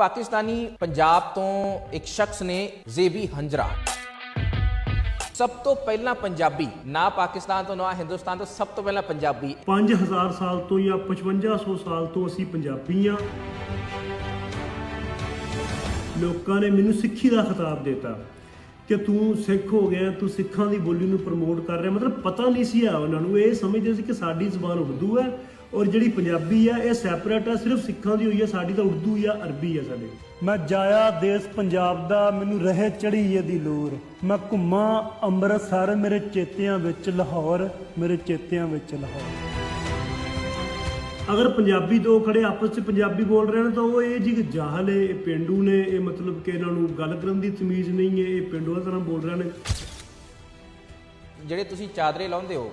ਪਾਕਿਸਤਾਨੀ ਪੰਜਾਬ ਤੋਂ ਇੱਕ ਸ਼ਖਸ ਨੇ ਜ਼ੇਬੀ ਹੰਜਰਾ। ਸਭ ਤੋਂ ਪਹਿਲਾਂ ਪੰਜਾਬੀ, ਨਾ ਪਾਕਿਸਤਾਨ ਤੋਂ, ਨਾ ਹਿੰਦੁਸਤਾਨ ਤੋਂ, ਸਭ ਤੋਂ ਪਹਿਲਾਂ ਪੰਜਾਬੀ। 5000 ਸਾਲ ਤੋਂ ਜਾਂ 5500 ਸਾਲ ਤੋਂ ਅਸੀਂ ਪੰਜਾਬੀ ਆ ਲੋਕਾਂ ਨੇ ਮੈਨੂੰ ਸਿੱਖੀ ਦਾ ਖਿਤਾਬ ਦਿੱਤਾ ਕਿ ਤੂੰ ਸਿੱਖ ਹੋ ਗਿਆ, ਤੂੰ ਸਿੱਖਾਂ ਦੀ ਬੋਲੀ ਨੂੰ ਪ੍ਰਮੋਟ ਕਰ ਰਿਹਾ। ਮਤਲਬ ਪਤਾ ਨਹੀਂ ਸੀ ਆ ਉਹਨਾਂ ਨੂੰ। ਇਹ ਸਮਝਦੇ ਸੀ ਕਿ ਸਾਡੀ ਜ਼ੁਬਾਨ ਉਰਦੂ ਹੈ ਔਰ ਜਿਹੜੀ ਪੰਜਾਬੀ ਆ ਇਹ ਸੈਪਰੇਟ ਆ ਸਿਰਫ ਸਿੱਖਾਂ ਦੀ ਹੋਈ ਆ ਸਾਡੀ ਤਾਂ ਉਰਦੂ ਜਾਂ ਅਰਬੀ ਆ ਸਾਡੇ। ਮੈਂ ਜਾਇਆ ਦੇਸ਼ ਪੰਜਾਬ ਦਾ ਮੈਨੂੰ ਰਹੇ ਚੜੀ ਇਹਦੀ ਲੋਰ। ਮੈਂ ਘੁੰਮਾਂ ਅੰਮ੍ਰਿਤਸਰ ਮੇਰੇ ਚੇਤਿਆਂ ਵਿੱਚ ਲਾਹੌਰ ਮੇਰੇ ਚੇਤਿਆਂ ਵਿੱਚ ਲਾਹੌਰ। ਅਗਰ ਪੰਜਾਬੀ ਦੋ ਖੜੇ ਆਪਸ ਵਿੱਚ ਪੰਜਾਬੀ ਬੋਲ ਰਹੇ ਨੇ ਤਾਂ ਉਹ ਇਹ ਜੀ ਜਾਹਲ ਹੈ ਇਹ ਪਿੰਡੂ ਨੇ ਇਹ ਮਤਲਬ ਕਿ ਇਹਨਾਂ ਨੂੰ ਗੱਲ ਕਰਨ ਦੀ ਤਮੀਜ਼ ਨਹੀਂ ਹੈ ਇਹ ਪਿੰਡੂਆਂ ਤਰ੍ਹਾਂ ਬੋਲ ਰਹੇ ਨੇ। ਜਿਹੜੇ ਤੁਸੀਂ ਚਾਦਰੇ ਲਾਉਂਦੇ ਹੋ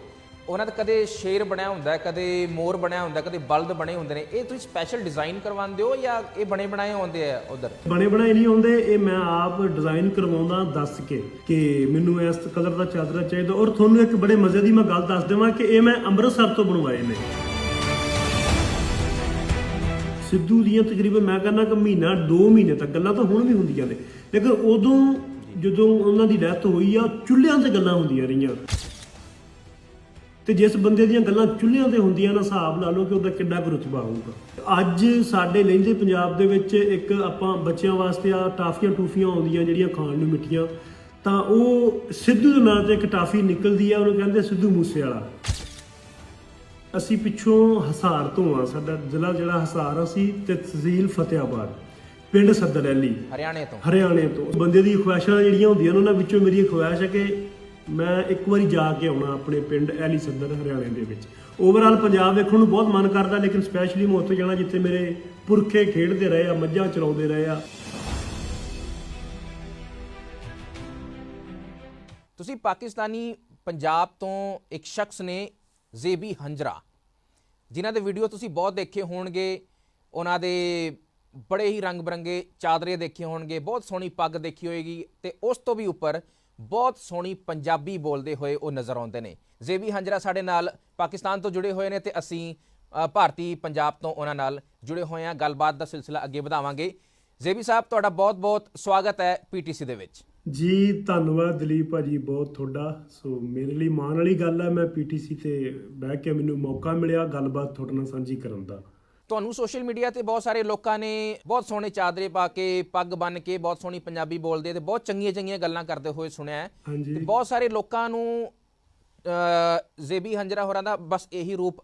ਉਹਨਾਂ ਦਾ ਕਦੇ ਸ਼ੇਰ ਬਣਿਆ ਹੁੰਦਾ ਹੈ, ਕਦੇ ਮੋਰ ਬਣਿਆ ਹੁੰਦਾ, ਕਦੇ ਬਲਦ ਬਣੇ ਹੁੰਦੇ ਨੇ। ਇਹ ਤੁਸੀਂ ਸਪੈਸ਼ਲ ਡਿਜ਼ਾਈਨ ਕਰਵਾਉਂਦੇ ਹੋ ਜਾਂ ਇਹ ਬਣੇ ਬਣਾਏ ਹੁੰਦੇ ਆ ਉਧਰ? ਬਣੇ ਬਣਾਏ ਨਹੀਂ ਹੁੰਦੇ, ਇਹ ਮੈਂ ਆਪ ਡਿਜ਼ਾਈਨ ਕਰਵਾਉਂਦਾ ਦੱਸ ਕੇ ਕਿ ਮੈਨੂੰ ਇਸ ਕਲਰ ਦਾ ਚਾਦਰਾ ਚਾਹੀਦਾ। ਔਰ ਤੁਹਾਨੂੰ ਇੱਕ ਬੜੇ ਮਜ਼ੇ ਦੀ ਮੈਂ ਗੱਲ ਦੱਸ ਦੇਵਾਂ ਕਿ ਇਹ ਮੈਂ ਅੰਮ੍ਰਿਤਸਰ ਤੋਂ ਬਣਵਾਏ ਨੇ। ਸਿੱਧੂ ਦੀਆਂ ਤਕਰੀਬਨ ਮੈਂ ਕਹਿੰਦਾ ਕਿ ਮਹੀਨਾ 2 ਮਹੀਨੇ ਤੱਕ ਗੱਲਾਂ ਤਾਂ ਹੁਣ ਵੀ ਹੁੰਦੀਆਂ ਨੇ। ਲੇਕਿਨ ਉਦੋਂ ਜਦੋਂ ਉਹਨਾਂ ਦੀ ਡੈਥ ਹੋਈ ਆ, ਚੁੱਲ੍ਹਿਆਂ ਤੇ ਗੱਲਾਂ ਹੁੰਦੀਆਂ ਰਹੀਆਂ। ਤੇ ਜਿਸ ਬੰਦੇ ਦੀਆਂ ਗੱਲਾਂ ਚੁੱਲ੍ਹਿਆਂ ਤੇ ਹੁੰਦੀਆਂ ਨਾ ਹਿਸਾਬ ਲਾ ਲਓ ਕਿ ਉਹਦਾ ਕਿੰਨਾ ਕੁ ਰੁਤਬਾ ਹੋਊਗਾ। ਅੱਜ ਸਾਡੇ ਲਹਿੰਦੇ ਪੰਜਾਬ ਦੇ ਵਿੱਚ ਇੱਕ ਆਪਾਂ ਬੱਚਿਆਂ ਵਾਸਤੇ ਆ ਟਾਫੀਆਂ ਟੂਫੀਆਂ ਆਉਂਦੀਆਂ ਜਿਹੜੀਆਂ ਖਾਣ ਨੂੰ ਮਿੱਠੀਆਂ ਤਾਂ ਉਹ ਸਿੱਧੂ ਦੇ ਨਾਂ ਤੇ ਇੱਕ ਟਾਫੀ ਨਿਕਲਦੀ ਆ ਉਹਨੂੰ ਕਹਿੰਦੇ ਸਿੱਧੂ ਮੂਸੇ ਵਾਲਾ ਅਸੀਂ ਪਿੱਛੋਂ ਹਸਾਰ ਤੋਂ ਆ ਸਾਡਾ ਜ਼ਿਲ੍ਹਾ ਜਿਹੜਾ ਹਸਾਰ ਅਸੀਂ ਤੇ ਤਹਿਸੀਲ ਫਤਿਆਬਾਦ ਪਿੰਡ ਸੱਦਰ ਅਲੀ ਹਰਿਆਣੇ ਤੋਂ। ਹਰਿਆਣੇ ਤੋਂ। ਬੰਦੇ ਦੀ ਖੁਆਇਸ਼ਾਂ ਜਿਹੜੀਆਂ ਹੁੰਦੀਆਂ ਉਹਨਾਂ ਵਿੱਚੋਂ ਮੇਰੀ ਖੁਆਇਸ਼ ਹੈ ਕਿ ਮੈਂ ਇੱਕ ਵਾਰੀ ਜਾ ਕੇ ਆਉਣਾ ਆਪਣੇ ਪਿੰਡ ਐਲੀ ਸੱਦਰ, ਹਰਿਆਣੇ ਦੇ ਵਿੱਚ। ਓਵਰਆਲ ਪੰਜਾਬ ਵੇਖਣ ਨੂੰ ਬਹੁਤ ਮਨ ਕਰਦਾ, ਲੇਕਿਨ ਸਪੈਸ਼ਲੀ ਮੈਂ ਉੱਥੇ ਜਾਣਾ ਜਿੱਥੇ ਮੇਰੇ ਪੁਰਖੇ ਖੇਡਦੇ ਰਹੇ ਆ, ਮੱਝਾਂ ਚਰਾਉਂਦੇ ਰਹੇ ਆ। ਤੁਸੀਂ ਪਾਕਿਸਤਾਨੀ ਪੰਜਾਬ ਤੋਂ ਇੱਕ ਸ਼ਖਸ ਨੇ, ਜ਼ੇਬੀ ਹੰਜਰਾ। ਜਿਨ੍ਹਾਂ ਦੇ ਵੀਡੀਓ ਤੁਸੀਂ ਬਹੁਤ ਦੇਖੇ ਹੋਣਗੇ, ਉਹਨਾਂ ਦੇ ਬੜੇ ਹੀ ਰੰਗ ਬਰੰਗੇ ਚਾਦਰੇ ਦੇਖੇ ਹੋਣਗੇ, ਬਹੁਤ ਸੋਹਣੀ ਪੱਗ ਦੇਖੀ ਹੋਏਗੀ, ਤੇ ਉਸ ਤੋਂ ਵੀ ਉੱਪਰ ਬਹੁਤ ਸੋਹਣੀ ਪੰਜਾਬੀ ਬੋਲਦੇ ਹੋਏ ਉਹ ਨਜ਼ਰ ਆਉਂਦੇ ਨੇ। ਜ਼ੇਬੀ ਹੰਜਰਾ ਸਾਡੇ ਨਾਲ ਪਾਕਿਸਤਾਨ ਤੋਂ ਜੁੜੇ ਹੋਏ ਨੇ ਤੇ ਅਸੀਂ ਭਾਰਤੀ ਪੰਜਾਬ ਤੋਂ ਉਹਨਾਂ ਨਾਲ ਜੁੜੇ ਹੋਏ ਹਾਂ। ਗੱਲਬਾਤ ਦਾ ਸਿਲਸਿਲਾ ਅੱਗੇ ਵਧਾਵਾਂਗੇ। ਜ਼ੇਬੀ ਸਾਹਿਬ, ਤੁਹਾਡਾ ਬਹੁਤ-ਬਹੁਤ ਸਵਾਗਤ ਹੈ ਪੀਟੀਸੀ ਦੇ ਵਿੱਚ। ਜੀ, ਧੰਨਵਾਦ ਦਲੀਪ ਭਾਜੀ, ਬਹੁਤ ਤੁਹਾਡਾ। ਸੋ ਮੇਰੇ ਲਈ ਮਾਣ ਵਾਲੀ ਗੱਲ ਹੈ, ਮੈਂ ਪੀਟੀਸੀ ਤੇ ਬਹਿ ਕੇ ਮੈਨੂੰ ਮੌਕਾ ਮਿਲਿਆ ਗੱਲਬਾਤ ਤੁਹਾਡੇ ਨਾਲ ਸਾਂਝੀ ਕਰਨ ਦਾ। ਤੁਹਾਨੂੰ ਸੋਸ਼ਲ ਮੀਡੀਆ ਤੇ ਬਹੁਤ ਸਾਰੇ ਲੋਕਾਂ ਨੇ ਬਹੁਤ ਸੋਹਣੇ ਚਾਦਰੇ ਪਾ ਕੇ ਪੱਗ ਬੰਨ ਕੇ ਬਹੁਤ ਸੋਹਣੀ ਪੰਜਾਬੀ ਬੋਲਦੇ ਤੇ ਬਹੁਤ ਚੰਗੀਆਂ ਚੰਗੀਆਂ ਗੱਲਾਂ ਕਰਦੇ ਹੋਏ ਸੁਣਿਆ ਹੈ। ਤੇ ਬਹੁਤ ਸਾਰੇ ਲੋਕਾਂ ਨੂੰ ਜ਼ੇਬੀ ਹੰਜਰਾ ਹੋਰਾਂ ਦਾ ਬਸ ਇਹੀ ਰੂਪ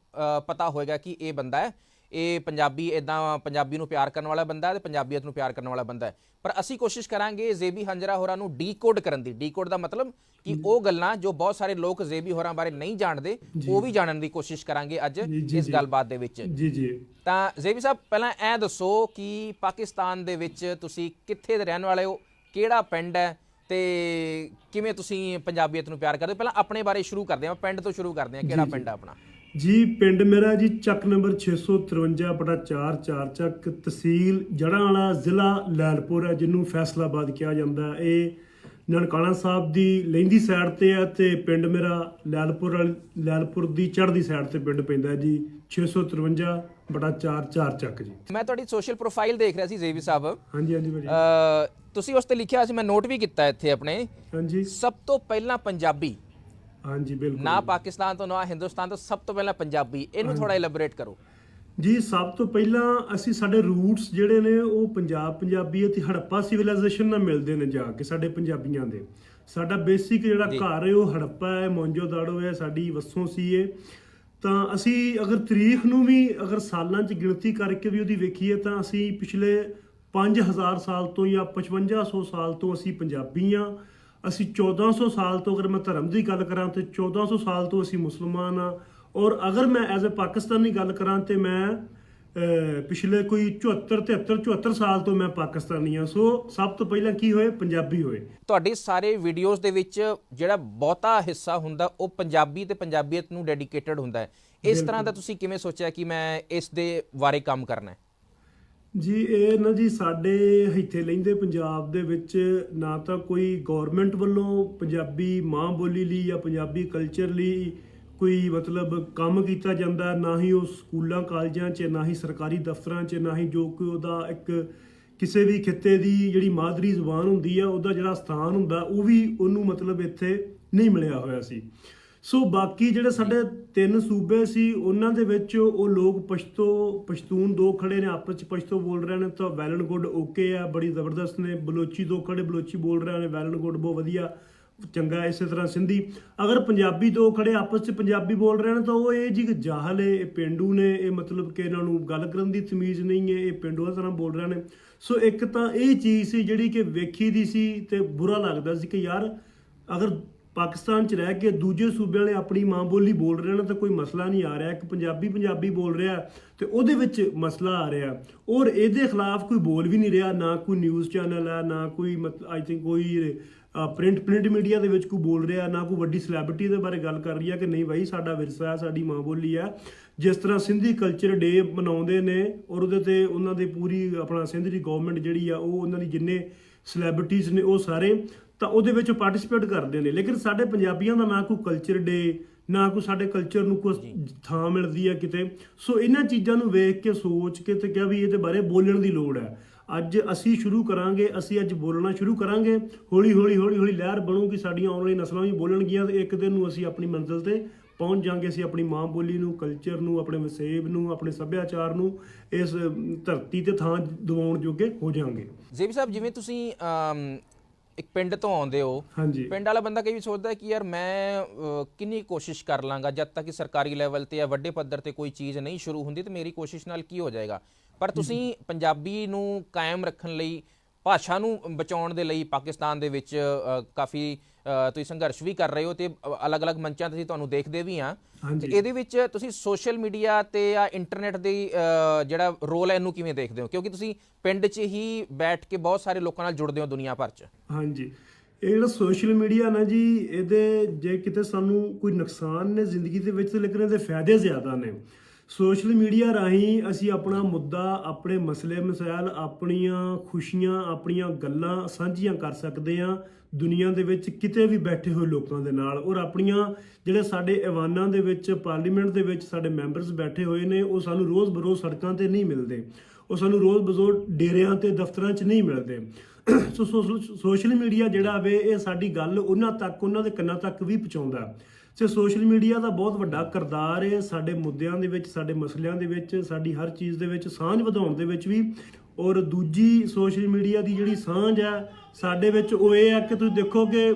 ਪਤਾ ਹੋਏਗਾ ਕਿ ਇਹ ਬੰਦਾ ਹੈ। ਇਹ ਪੰਜਾਬੀ ਇਦਾਂ ਪੰਜਾਬੀ ਨੂੰ ਪਿਆਰ ਕਰਨ ਵਾਲਾ ਬੰਦਾ ਹੈ ਤੇ ਪੰਜਾਬੀਅਤ ਨੂੰ ਪਿਆਰ ਕਰਨ ਵਾਲਾ ਬੰਦਾ ਹੈ। ਪਰ ਅਸੀਂ ਕੋਸ਼ਿਸ਼ ਕਰਾਂਗੇ ਜ਼ੇਬੀ ਹੰਜਰਾ ਹੋਰਾਂ ਨੂੰ ਡੀਕੋਡ ਕਰਨ ਦੀ। ਡੀਕੋਡ ਦਾ ਮਤਲਬ ਕਿ ਉਹ ਗੱਲਾਂ ਜੋ ਬਹੁਤ ਸਾਰੇ ਲੋਕ ਜ਼ੇਬੀ ਹੋਰਾਂ ਬਾਰੇ ਨਹੀਂ ਜਾਣਦੇ ਉਹ ਵੀ ਜਾਣਨ ਦੀ ਕੋਸ਼ਿਸ਼ ਕਰਾਂਗੇ ਅੱਜ ਇਸ। ਗੱਲਬਾਤ ਦੇ ਵਿੱਚ। ਜੀ ਜੀ। ਤਾਂ ਜ਼ੇਬੀ ਸਾਹਿਬ ਪਹਿਲਾਂ ਇਹ ਦੱਸੋ ਕਿ ਪਾਕਿਸਤਾਨ ਦੇ ਵਿੱਚ ਤੁਸੀਂ ਕਿੱਥੇ ਦੇ ਰਹਿਣ ਵਾਲੇ ਹੋ? ਕਿਹੜਾ ਪਿੰਡ ਹੈ? ਤੇ ਕਿਵੇਂ ਤੁਸੀਂ ਪੰਜਾਬੀਅਤ ਨੂੰ ਪਿਆਰ ਕਰਦੇ ਹੋ? ਪਹਿਲਾਂ ਆਪਣੇ ਬਾਰੇ ਸ਼ੁਰੂ ਕਰਦੇ ਹਾਂ ਪਿੰਡ ਤੋਂ ਸ਼ੁਰੂ ਕਰਦੇ ਹਾਂ। ਕਿਹੜਾ ਪਿੰਡ ਹੈ ਆਪਣਾ? ਜੀ ਪਿੰਡ ਮੇਰਾ ਜੀ ਚੱਕ ਨੰਬਰ 653 ਬਟਾ 4 ਚਾਰ ਚੱਕ ਤਹਿਸੀਲ ਜੜਾਂਵਾਲਾ ਜ਼ਿਲ੍ਹਾ ਲੈਲਪੁਰ ਹੈ ਜਿਹਨੂੰ ਫੈਸਲਾਬਾਦ ਕਿਹਾ ਜਾਂਦਾ ਇਹ ਨਨਕਾਣਾ ਸਾਹਿਬ ਦੀ ਲਹਿੰਦੀ ਸਾਈਡ ਤੇ ਹੈ ਤੇ ਪਿੰਡ ਮੇਰਾ ਲੈਲਪੁਰ ਵਾਲੀ- ਲੈਲਪੁਰ ਦੀ ਚੜ੍ਹਦੀ ਸਾਈਡ ਤੇ ਪਿੰਡ ਪੈਂਦਾ ਜੀ। 653 ਬਟਾ 4 ਚਾਰ ਚੱਕ ਜੀ। ਮੈਂ ਤੁਹਾਡੀ ਸੋਸ਼ਲ ਪ੍ਰੋਫਾਈਲ ਦੇਖ ਰਿਹਾ ਸੀ ਜ਼ੇਬੀ ਸਾਹਿਬ। ਹਾਂਜੀ ਹਾਂਜੀ ਭਾਜੀ। ਅ, ਤੁਸੀਂ ਉਸ ਤੇ ਲਿਖਿਆ ਸੀ ਮੈਂ ਨੋਟ ਵੀ ਕੀਤਾ ਇੱਥੇ ਆਪਣੇ। ਹਾਂਜੀ। ਸਭ ਤੋਂ ਪਹਿਲਾਂ ਪੰਜਾਬੀ ਹਾਂਜੀ ਬਿਲਕੁਲ ਨਾ ਪਾਕਿਸਤਾਨ ਤੋਂ ਨਾ ਹਿੰਦੁਸਤਾਨ ਤੋਂ ਸਭ ਤੋਂ ਪਹਿਲਾਂ ਪੰਜਾਬੀ। ਇਹਨੂੰ ਥੋੜਾ ਇਲੈਬੋਰੇਟ ਕਰੋ। ਜੀ ਸਭ ਤੋਂ ਪਹਿਲਾਂ ਅਸੀਂ ਸਾਡੇ ਰੂਟਸ ਜਿਹੜੇ ਨੇ ਉਹ ਪੰਜਾਬ ਪੰਜਾਬੀ ਅਤੇ ਹੜੱਪਾ ਸਿਵਲਾਈਜੇਸ਼ਨ ਨਾਲ ਮਿਲਦੇ ਨੇ ਜਾ ਕੇ ਸਾਡੇ ਪੰਜਾਬੀਆਂ ਦੇ। ਸਾਡਾ ਬੇਸਿਕ ਜਿਹੜਾ। ਘਰ ਹੈ ਉਹ ਹੜੱਪਾ ਹੈ ਮੌਂਜੋ ਦਾੜੋ ਹੈ ਸਾਡੀ ਵਸੋਂ ਸੀ ਇਹ। ਤਾਂ ਅਸੀਂ ਅਗਰ ਤਰੀਖ ਨੂੰ ਵੀ ਅਗਰ ਸਾਲਾਂ 'ਚ ਗਿਣਤੀ ਕਰਕੇ ਵੀ ਉਹਦੀ ਵੇਖੀਏ ਤਾਂ ਅਸੀਂ ਪਿਛਲੇ 5000 ਸਾਲ ਤੋਂ ਜਾਂ 5500 ਸਾਲ ਤੋਂ ਅਸੀਂ ਪੰਜਾਬੀ ਹਾਂ। ਅਸੀਂ 1400 ਸਾਲ ਤੋਂ ਅਗਰ ਮੈਂ ਧਰਮ ਦੀ ਗੱਲ ਕਰਾਂ ਤੇ 1400 ਸਾਲ ਤੋਂ ਅਸੀਂ ਮੁਸਲਮਾਨ ਆ ਔਰ ਅਗਰ ਮੈਂ ਐਜ਼ ਅ ਪਾਕਿਸਤਾਨੀ ਗੱਲ ਕਰਾਂ ਤੇ ਮੈਂ ਪਿਛਲੇ ਕੋਈ 74 73 74 ਸਾਲ ਤੋਂ ਮੈਂ ਪਾਕਿਸਤਾਨੀ ਆ ਸੋ ਸਭ ਤੋਂ ਪਹਿਲਾਂ ਕੀ ਹੋਏ? ਪੰਜਾਬੀ ਹੋਏ। ਤੁਹਾਡੀ ਸਾਰੇ ਵੀਡੀਓਜ਼ ਦੇ ਵਿੱਚ ਜਿਹੜਾ ਬਹੁਤਾ ਹਿੱਸਾ ਹੁੰਦਾ ਉਹ ਪੰਜਾਬੀ ਤੇ ਪੰਜਾਬੀਅਤ ਨੂੰ ਡੈਡੀਕੇਟਡ ਹੁੰਦਾ ਹੈ। ਇਸ ਤਰ੍ਹਾਂ ਦਾ ਤੁਸੀਂ ਕਿਵੇਂ ਸੋਚਿਆ ਕਿ ਮੈਂ ਇਸ ਦੇ ਬਾਰੇ ਕੰਮ ਕਰਨਾ ਹੈ? ਜੀ, ਇਹ ਨਾ ਜੀ, ਸਾਡੇ ਇੱਥੇ ਲੈਂਦੇ ਪੰਜਾਬ ਦੇ ਵਿੱਚ ਨਾ ਤਾਂ ਕੋਈ ਗਵਰਨਮੈਂਟ ਵੱਲੋਂ ਪੰਜਾਬੀ ਮਾਂ ਬੋਲੀ ਲਈ ਜਾਂ ਪੰਜਾਬੀ ਕਲਚਰ ਲਈ ਕੋਈ ਮਤਲਬ ਕੰਮ ਕੀਤਾ ਜਾਂਦਾ, ਨਾ ਹੀ ਉਹ ਸਕੂਲਾਂ, ਕਾਲਜਾਂ 'ਚ, ਨਾ ਹੀ ਸਰਕਾਰੀ ਦਫ਼ਤਰਾਂ 'ਚ, ਨਾ ਹੀ ਜੋ ਕਿ ਉਹਦਾ ਇੱਕ ਕਿਸੇ ਵੀ ਖਿੱਤੇ ਦੀ ਜਿਹੜੀ ਮਾਦਰੀ ਜ਼ੁਬਾਨ ਹੁੰਦੀ ਆ, ਉਹਦਾ ਜਿਹੜਾ ਸਥਾਨ ਹੁੰਦਾ, ਉਹ ਵੀ ਉਹਨੂੰ ਮਤਲਬ ਇੱਥੇ ਨਹੀਂ ਮਿਲਿਆ ਹੋਇਆ ਸੀ। ਸੋ ਬਾਕੀ ਜਿਹੜੇ ਸਾਡੇ ਤਿੰਨ ਸੂਬੇ ਸੀ, ਉਹਨਾਂ ਦੇ ਵਿੱਚ ਉਹ ਲੋਕ ਪਸ਼ਤੋ ਪਸ਼ਤੂਨ ਦੋ ਖੜੇ ਨੇ, ਆਪਸ ਚ ਪਸ਼ਤੋ ਬੋਲ ਰਹੇ ਨੇ, ਤਾਂ ਵੈਲ ਐਂਡ ਗੁੱਡ ਓਕੇ ਆ, ਬੜੀ ਜ਼ਬਰਦਸਤ ਨੇ, ਬਲੋਚੀ ਦੋ ਖੜੇ, ਬਲੋਚੀ ਬੋਲ ਰਹੇ ਨੇ ਵੈਲ ਐਂਡ ਗੁੱਡ ਬਹੁਤ ਵਧੀਆ, ਚੰਗਾ ਇਸੇ ਤਰ੍ਹਾਂ ਸਿੰਧੀ। ਅਗਰ ਪੰਜਾਬੀ ਦੋ ਖੜੇ, ਆਪਸ ਚ ਪੰਜਾਬੀ ਬੋਲ ਰਹੇ ਨੇ, ਤਾਂ ਉਹ ਇਹ ਜੀ ਜਾਹਲ ਹੈ, ਇਹ ਪਿੰਡੂ ਨੇ, ਇਹ ਮਤਲਬ ਕਿ ਇਹਨਾਂ ਨੂੰ ਗੱਲ ਕਰਨ ਦੀ ਤਮੀਜ਼ ਨਹੀਂ ਹੈ, ਇਹ ਪਿੰਡੂਆਂ ਤਰ੍ਹਾਂ ਬੋਲ ਰਹੇ ਨੇ। ਸੋ ਇੱਕ ਤਾਂ ਇਹ ਚੀਜ਼ ਸੀ ਜਿਹੜੀ ਕਿ ਵੇਖੀ ਦੀ ਸੀ ਤੇ ਬੁਰਾ ਲੱਗਦਾ ਸੀ ਕਿ ਯਾਰ, ਅਗਰ ਪਾਕਿਸਤਾਨ ਚ ਰਹਿ ਕੇ ਦੂਜੇ ਸੂਬਿਆਂ ਵਾਲੇ ਆਪਣੀ ਮਾਂ ਬੋਲੀ ਬੋਲ ਰਹੇ ਨੇ ਤਾਂ ਕੋਈ ਮਸਲਾ ਨਹੀਂ ਆ ਰਿਹਾ। ਇੱਕ ਪੰਜਾਬੀ ਪੰਜਾਬੀ ਬੋਲ ਰਿਹਾ ਤੇ ਉਹਦੇ ਵਿੱਚ ਮਸਲਾ ਆ ਰਿਹਾ। ਔਰ ਇਹਦੇ ਖਿਲਾਫ ਕੋਈ ਬੋਲ ਵੀ ਨਹੀਂ ਰਿਹਾ, ਨਾ ਕੋਈ ਨਿਊਜ਼ ਚੈਨਲ ਹੈ ਨਾ ਕੋਈ ਆਈ ਥਿੰਕ ਕੋਈ ਪ੍ਰਿੰਟ ਪ੍ਰਿੰਟ ਮੀਡੀਆ ਦੇ ਵਿੱਚ ਕੋਈ ਬੋਲ ਰਿਹਾ, ਨਾ ਕੋਈ ਵੱਡੀ ਸੈਲਿਬ੍ਰਿਟੀ ਦੇ ਬਾਰੇ ਗੱਲ ਕਰ ਰਹੀ ਹੈ ਕਿ ਨਹੀਂ ਭਾਈ ਸਾਡਾ ਵਿਰਸਾ ਹੈ, ਸਾਡੀ ਮਾਂ ਬੋਲੀ ਹੈ ਜਿਸ ਤਰ੍ਹਾਂ ਸਿੰਧੀ ਕਲਚਰ ਡੇ ਮਨਾਉਂਦੇ ਨੇ ਔਰ ਉਹਦੇ ਤੇ ਉਹਨਾਂ ਦੇ ਪੂਰੀ ਆਪਣਾ ਸਿੰਧ ਦੀ ਗਵਰਨਮੈਂਟ ਜਿਹੜੀ ਆ, ਉਹ ਉਹਨਾਂ ਦੀ ਜਿੰਨੇ ਸੈਲਿਬ੍ਰਿਟੀਜ਼ ਨੇ ਉਹ ਸਾਰੇ ਤਾਂ ਉਹਦੇ ਵਿੱਚ ਪਾਰਟਿਸਿਪੇਟ ਕਰਦੇ ਨੇ। ਲੇਕਿਨ ਸਾਡੇ ਪੰਜਾਬੀਆਂ ਦਾ ਨਾ ਕੋਈ ਕਲਚਰ ਡੇ ਨਾ ਕੋਈ ਸਾਡੇ ਕਲਚਰ ਨੂੰ ਕੋਈ ਥਾਂ ਮਿਲਦੀ ਹੈ ਕਿਤੇ। ਸੋ ਇਹਨਾਂ ਚੀਜ਼ਾਂ ਨੂੰ ਵੇਖ ਕੇ ਸੋਚ ਕੇ ਤੇ ਕਿਹਾ ਵੀ ਇਹਦੇ ਬਾਰੇ ਬੋਲਣ ਦੀ ਲੋੜ ਹੈ। ਅੱਜ ਅਸੀਂ ਸ਼ੁਰੂ ਕਰਾਂਗੇ ਅਸੀਂ ਅੱਜ ਬੋਲਣਾ ਸ਼ੁਰੂ ਕਰਾਂਗੇ। ਹੌਲੀ ਹੌਲੀ ਹੌਲੀ ਹੌਲੀ ਲਹਿਰ ਬਣੂਗੀ ਸਾਡੀਆਂ ਆਉਣ ਵਾਲੀ ਨਸਲਾਂ ਵੀ ਬੋਲਣਗੀਆਂ ਤੇ ਇੱਕ ਦਿਨ ਨੂੰ ਅਸੀਂ ਆਪਣੀ ਮੰਜ਼ਿਲ ਤੇ ਪਹੁੰਚ ਜਾਾਂਗੇ। ਅਸੀਂ ਆਪਣੀ ਮਾਂ ਬੋਲੀ ਨੂੰ ਕਲਚਰ ਨੂੰ ਆਪਣੇ ਵਸੇਬ ਨੂੰ ਆਪਣੇ ਸੱਭਿਆਚਾਰ ਨੂੰ ਇਸ ਧਰਤੀ ਤੇ ਥਾਂ ਦਿਵਾਉਣ ਜੋਗੇ ਹੋ ਜਾਾਂਗੇ। ਜ਼ੇਬੀ ਸਾਹਿਬ ਜਿਵੇਂ ਤੁਸੀਂ ਇੱਕ ਪਿੰਡ ਤੋਂ ਆਉਂਦੇ ਹੋ। ਹਾਂਜੀ। ਪਿੰਡ ਵਾਲਾ ਬੰਦਾ ਕਈ ਵਾਰ ਸੋਚਦਾ ਕਿ ਯਾਰ ਮੈਂ ਕਿੰਨੀ ਕੋਸ਼ਿਸ਼ ਕਰ ਲਾਂਗਾ ਜਦ ਤੱਕ ਕਿ ਸਰਕਾਰੀ ਲੈਵਲ ਤੇ ਜਾਂ ਵੱਡੇ ਪੱਧਰ ਤੇ ਕੋਈ ਚੀਜ਼ ਨਹੀਂ ਸ਼ੁਰੂ ਹੁੰਦੀ ਤੇ ਮੇਰੀ ਕੋਸ਼ਿਸ਼ ਨਾਲ ਕੀ ਹੋ ਜਾਏਗਾ। ਪਰ ਤੁਸੀਂ ਪੰਜਾਬੀ ਨੂੰ ਕਾਇਮ ਰੱਖਣ ਲਈ ਭਾਸ਼ਾ ਨੂੰ ਬਚਾਉਣ ਦੇ ਲਈ ਪਾਕਿਸਤਾਨ ਦੇ ਵਿੱਚ ਕਾਫੀ ਤੁਸੀਂ ਸੰਘਰਸ਼ ਵੀ ਕਰ ਰਹੇ ਹੋ ਤੇ ਅਲੱਗ-ਅਲੱਗ ਮੰਚਾਂ ਤੇ ਤੁਹਾਨੂੰ ਦੇਖਦੇ ਵੀ ਹਾਂ। ਤੇ ਇਹਦੇ ਵਿੱਚ ਤੁਸੀਂ ਸੋਸ਼ਲ ਮੀਡੀਆ ਤੇ ਜਾਂ ਇੰਟਰਨੈਟ ਦੀ ਜਿਹੜਾ ਰੋਲ ਹੈ ਇਹਨੂੰ ਕਿਵੇਂ ਦੇਖਦੇ ਹੋ? ਕਿਉਂਕਿ ਤੁਸੀਂ ਪਿੰਡ 'ਚ ਹੀ ਬੈਠ ਕੇ ਬਹੁਤ ਸਾਰੇ ਲੋਕਾਂ ਨਾਲ ਜੁੜਦੇ ਹੋ ਦੁਨੀਆ ਭਰ 'ਚ। ਹਾਂਜੀ। ਇਹ ਜਿਹੜਾ ਸੋਸ਼ਲ ਮੀਡੀਆ ਨਾ ਜੀ ਇਹਦੇ ਜੇ ਕਿਤੇ ਸਾਨੂੰ ਕੋਈ ਨੁਕਸਾਨ ਨੇ ਜ਼ਿੰਦਗੀ ਦੇ ਵਿੱਚ ਤੇ ਲੇਕਿਨ ਇਹਦੇ ਫਾਇਦੇ ਜ਼ਿਆਦਾ ਨੇ। ਸੋਸ਼ਲ ਮੀਡੀਆ ਰਾਹੀਂ ਅਸੀਂ ਆਪਣਾ ਮੁੱਦਾ, ਆਪਣੇ ਮਸਲੇ ਮਸਾਇਲ ਆਪਣੀਆਂ ਖੁਸ਼ੀਆਂ, ਆਪਣੀਆਂ ਗੱਲਾਂ ਸਾਂਝੀਆਂ ਕਰ ਸਕਦੇ ਹਾਂ ਦੁਨੀਆ ਦੇ ਵਿੱਚ ਕਿਤੇ ਵੀ ਬੈਠੇ ਹੋਏ ਲੋਕਾਂ ਦੇ ਨਾਲ ਔਰ ਆਪਣੀਆਂ ਜਿਹੜੇ ਸਾਡੇ ਐਵਾਨਾਂ ਦੇ ਵਿੱਚ, ਪਾਰਲੀਮੈਂਟ ਦੇ ਵਿੱਚ ਸਾਡੇ ਮੈਂਬਰਸ ਬੈਠੇ ਹੋਏ ਨੇ, ਉਹ ਸਾਨੂੰ ਰੋਜ਼ ਬਰੋਜ਼ ਸੜਕਾਂ ਤੇ ਨਹੀਂ ਮਿਲਦੇ। ਉਹ ਸਾਨੂੰ ਰੋਜ਼ ਬਜ਼ੋਰ ਡੇਰਿਆਂ ਤੇ ਦਫ਼ਤਰਾਂ 'ਚ ਨਹੀਂ ਮਿਲਦੇ। ਸੋ ਸੋ- ਸੋਸ਼ਲ ਮੀਡੀਆ ਜਿਹੜਾ ਵੇ, ਇਹ ਸਾਡੀ ਗੱਲ ਉਹਨਾਂ ਤੱਕ, ਉਹਨਾਂ ਦੇ ਕੰਨਾਂ ਤੱਕ ਵੀ ਪਹੁੰਚਾਉਂਦਾ। ਸੋ ਸੋਸ਼ਲ ਮੀਡੀਆ ਦਾ ਬਹੁਤ ਵੱਡਾ ਕਿਰਦਾਰ ਹੈ ਸਾਡੇ ਮੁੱਦਿਆਂ ਦੇ ਵਿੱਚ, ਸਾਡੇ ਮਸਲਿਆਂ ਦੇ ਵਿੱਚ, ਸਾਡੀ ਹਰ ਚੀਜ਼ ਦੇ ਵਿੱਚ ਸਾਂਝ ਵਧਾਉਣ ਦੇ ਵਿੱਚ ਵੀ। ਔਰ ਦੂਜੀ ਸੋਸ਼ਲ ਮੀਡੀਆ ਦੀ ਜਿਹੜੀ ਸਾਂਝ ਹੈ, ਸਾਡੇ ਵਿੱਚ ਉਹ ਇਹ ਹੈ ਕਿ ਤੁਸੀਂ ਦੇਖੋ ਕਿ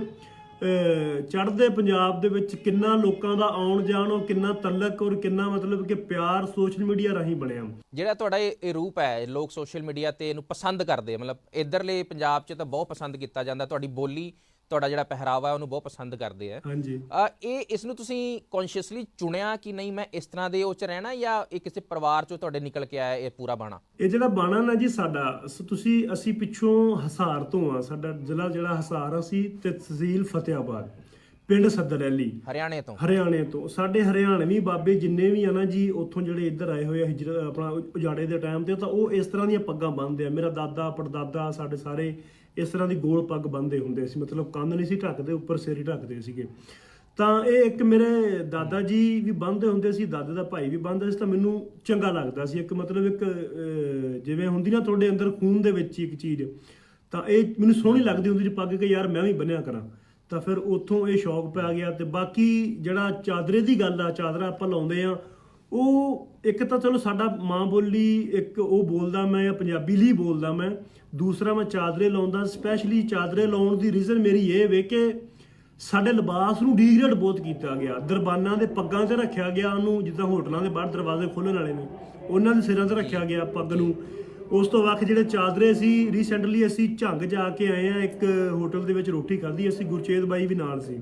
ਚੜ੍ਹਦੇ ਪੰਜਾਬ ਦੇ ਵਿੱਚ ਕਿੰਨਾ ਲੋਕਾਂ ਦਾ ਆਉਣ ਜਾਣ ਔਰ ਕਿੰਨਾ ਤਲਕ ਔਰ ਕਿੰਨਾ ਮਤਲਬ ਕਿ ਪਿਆਰ ਸੋਸ਼ਲ ਮੀਡੀਆ ਰਾਹੀਂ ਬਣਿਆ। ਜਿਹੜਾ ਤੁਹਾਡਾ ਇਹ ਇਹ ਰੂਪ ਹੈ ਲੋਕ ਸੋਸ਼ਲ ਮੀਡੀਆ ਤੇ ਇਹਨੂੰ ਪਸੰਦ ਕਰਦੇ ਮਤਲਬ ਇਧਰਲੇ ਪੰਜਾਬ 'ਚ ਤਾਂ ਬਹੁਤ ਪਸੰਦ ਕੀਤਾ ਜਾਂਦਾ, ਤੁਹਾਡੀ ਬੋਲੀ ਤੁਹਾਡਾ ਜਿਹੜਾ ਪਹਿਰਾਵਾ ਹੈ ਉਹਨੂੰ ਬਹੁਤ ਪਸੰਦ ਕਰਦੇ ਆ। ਹਾਂਜੀ। ਇਹ ਇਸ ਨੂੰ ਤੁਸੀਂ ਕੌਨਸ਼ੀਅਸਲੀ ਚੁਣਿਆ ਕਿ ਨਹੀਂ ਮੈਂ ਇਸ ਤਰ੍ਹਾਂ ਦੇ ਉਹ ਚ ਰਹਿਣਾ ਜਾਂ ਇਹ ਕਿਸੇ ਪਰਿਵਾਰ ਚੋਂ ਤੁਹਾਡੇ ਨਿਕਲ ਕੇ ਆਇਆ ਇਹ ਪੂਰਾ ਬਾਣਾ? ਇਹ ਜਿਹੜਾ ਬਾਣਾ ਨਾ ਜੀ ਸਾਡਾ ਸ- ਤੁਸੀਂ ਅਸੀਂ ਪਿੱਛੋਂ ਹਸਾਰ ਤੋਂ ਆ ਸਾਡਾ ਜ਼ਿਲ੍ਹਾ ਜਿਹੜਾ ਹਸਾਰ ਅਸੀਂ ਤੇ ਤਹਿਸੀਲ ਫਤਿਆਬਾਦ ਪਿੰਡ ਸੱਦਰੈਲੀ ਹਰਿਆਣੇ ਤੋਂ। ਹਰਿਆਣੇ ਤੋਂ। ਸਾਡੇ ਹਰਿਆਣਵੀ ਬਾਬੇ ਜਿੰਨੇ ਵੀ ਆ ਨਾ ਜੀ ਉੱਥੋਂ ਜਿਹੜੇ ਇੱਧਰ ਆਏ ਹੋਏ ਆ ਹਿਜਰਤ ਆਪਣਾ ਉਜਾੜੇ ਦੇ ਟਾਈਮ ਤੇ ਤਾਂ ਉਹ ਇਸ ਤਰ੍ਹਾਂ ਦੀਆਂ ਪੱਗਾਂ ਬੰਨ੍ਹਦੇ ਆ। ਮੇਰਾ ਦਾਦਾ ਪੜਦਾਦਾ ਸਾਡੇ ਸਾਰੇ ਇਸ ਤਰ੍ਹਾਂ ਦੀ ਗੋਲ ਪੱਗ ਬੰਨ੍ਹਦੇ ਹੁੰਦੇ ਸੀ। ਮਤਲਬ ਕੰਨ ਨਹੀਂ ਸੀ ਢੱਕਦੇ ਉੱਪਰ ਸਿਰ ਹੀ ਢੱਕਦੇ ਸੀਗੇ। ਤਾਂ ਇਹ ਇੱਕ ਮੇਰੇ ਦਾਦਾ ਜੀ ਵੀ ਬੰਨ੍ਹਦੇ ਹੁੰਦੇ ਸੀ ਦਾਦੇ ਦਾ ਭਾਈ ਵੀ ਬੰਨ੍ਹਦਾ ਸੀ ਤਾਂ ਮੈਨੂੰ ਚੰਗਾ ਲੱਗਦਾ ਸੀ। ਇੱਕ ਮਤਲਬ ਇੱਕ ਜਿਵੇਂ ਹੁੰਦੀ ਨਾ ਤੁਹਾਡੇ ਅੰਦਰ ਖੂਨ ਦੇ ਵਿੱਚ ਇੱਕ ਚੀਜ਼ ਤਾਂ ਇਹ ਮੈਨੂੰ ਸੋਹਣੀ ਲੱਗਦੀ ਹੁੰਦੀ ਸੀ ਪੱਗ ਕਿ ਯਾਰ ਮੈਂ ਵੀ ਬੰਨਿਆ ਕਰਾਂ। ਤਾਂ ਫਿਰ ਉੱਥੋਂ ਇਹ ਸ਼ੌਕ ਪੈ ਗਿਆ ਤੇ ਬਾਕੀ ਜਿਹੜਾ ਚਾਦਰੇ ਦੀ ਗੱਲ ਆ ਚਾਦਰਾ ਆਪਾਂ ਲਾਉਂਦੇ ਆ ਉਹ ਇੱਕ ਤਾਂ ਚਲੋ ਸਾਡਾ ਮਾਂ ਬੋਲੀ ਇੱਕ ਉਹ ਬੋਲਦਾ ਮੈਂ ਜਾਂ ਪੰਜਾਬੀ ਲਈ ਬੋਲਦਾ ਮੈਂ ਦੂਸਰਾ ਮੈਂ ਚਾਦਰੇ ਲਾਉਂਦਾ ਸਪੈਸ਼ਲੀ ਚਾਦਰੇ ਲਾਉਣ ਦੀ ਰੀਜ਼ਨ ਮੇਰੀ ਇਹ ਵੇ ਕਿ ਸਾਡੇ ਲਿਬਾਸ ਨੂੰ ਡੀਗਰੇਡ ਬਹੁਤ ਕੀਤਾ ਗਿਆ। ਦਰਬਾਨਾਂ ਦੇ ਪੱਗਾਂ ਤੇ ਰੱਖਿਆ ਗਿਆ ਉਹਨੂੰ ਜਿੱਦਾਂ ਹੋਟਲਾਂ ਦੇ ਬਾਹਰ ਦਰਵਾਜ਼ੇ ਖੋਲ੍ਹਣ ਵਾਲੇ ਨੇ ਉਹਨਾਂ ਦੇ ਸਿਰਾਂ ਤੇ ਰੱਖਿਆ ਗਿਆ ਪੱਗ ਨੂੰ। ਉਸ ਤੋਂ ਵੱਖ ਜਿਹੜੇ ਚਾਦਰੇ ਸੀ ਰੀਸੈਂਟਲੀ ਅਸੀਂ ਝੰਗ ਜਾ ਕੇ ਆਏ ਆ ਇੱਕ ਹੋਟਲ ਦੇ ਵਿੱਚ ਰੋਟੀ ਖਾਧੀ, ਅਸੀਂ ਗੁਰਚੇਤ ਬਾਈ ਵੀ ਨਾਲ ਸੀ।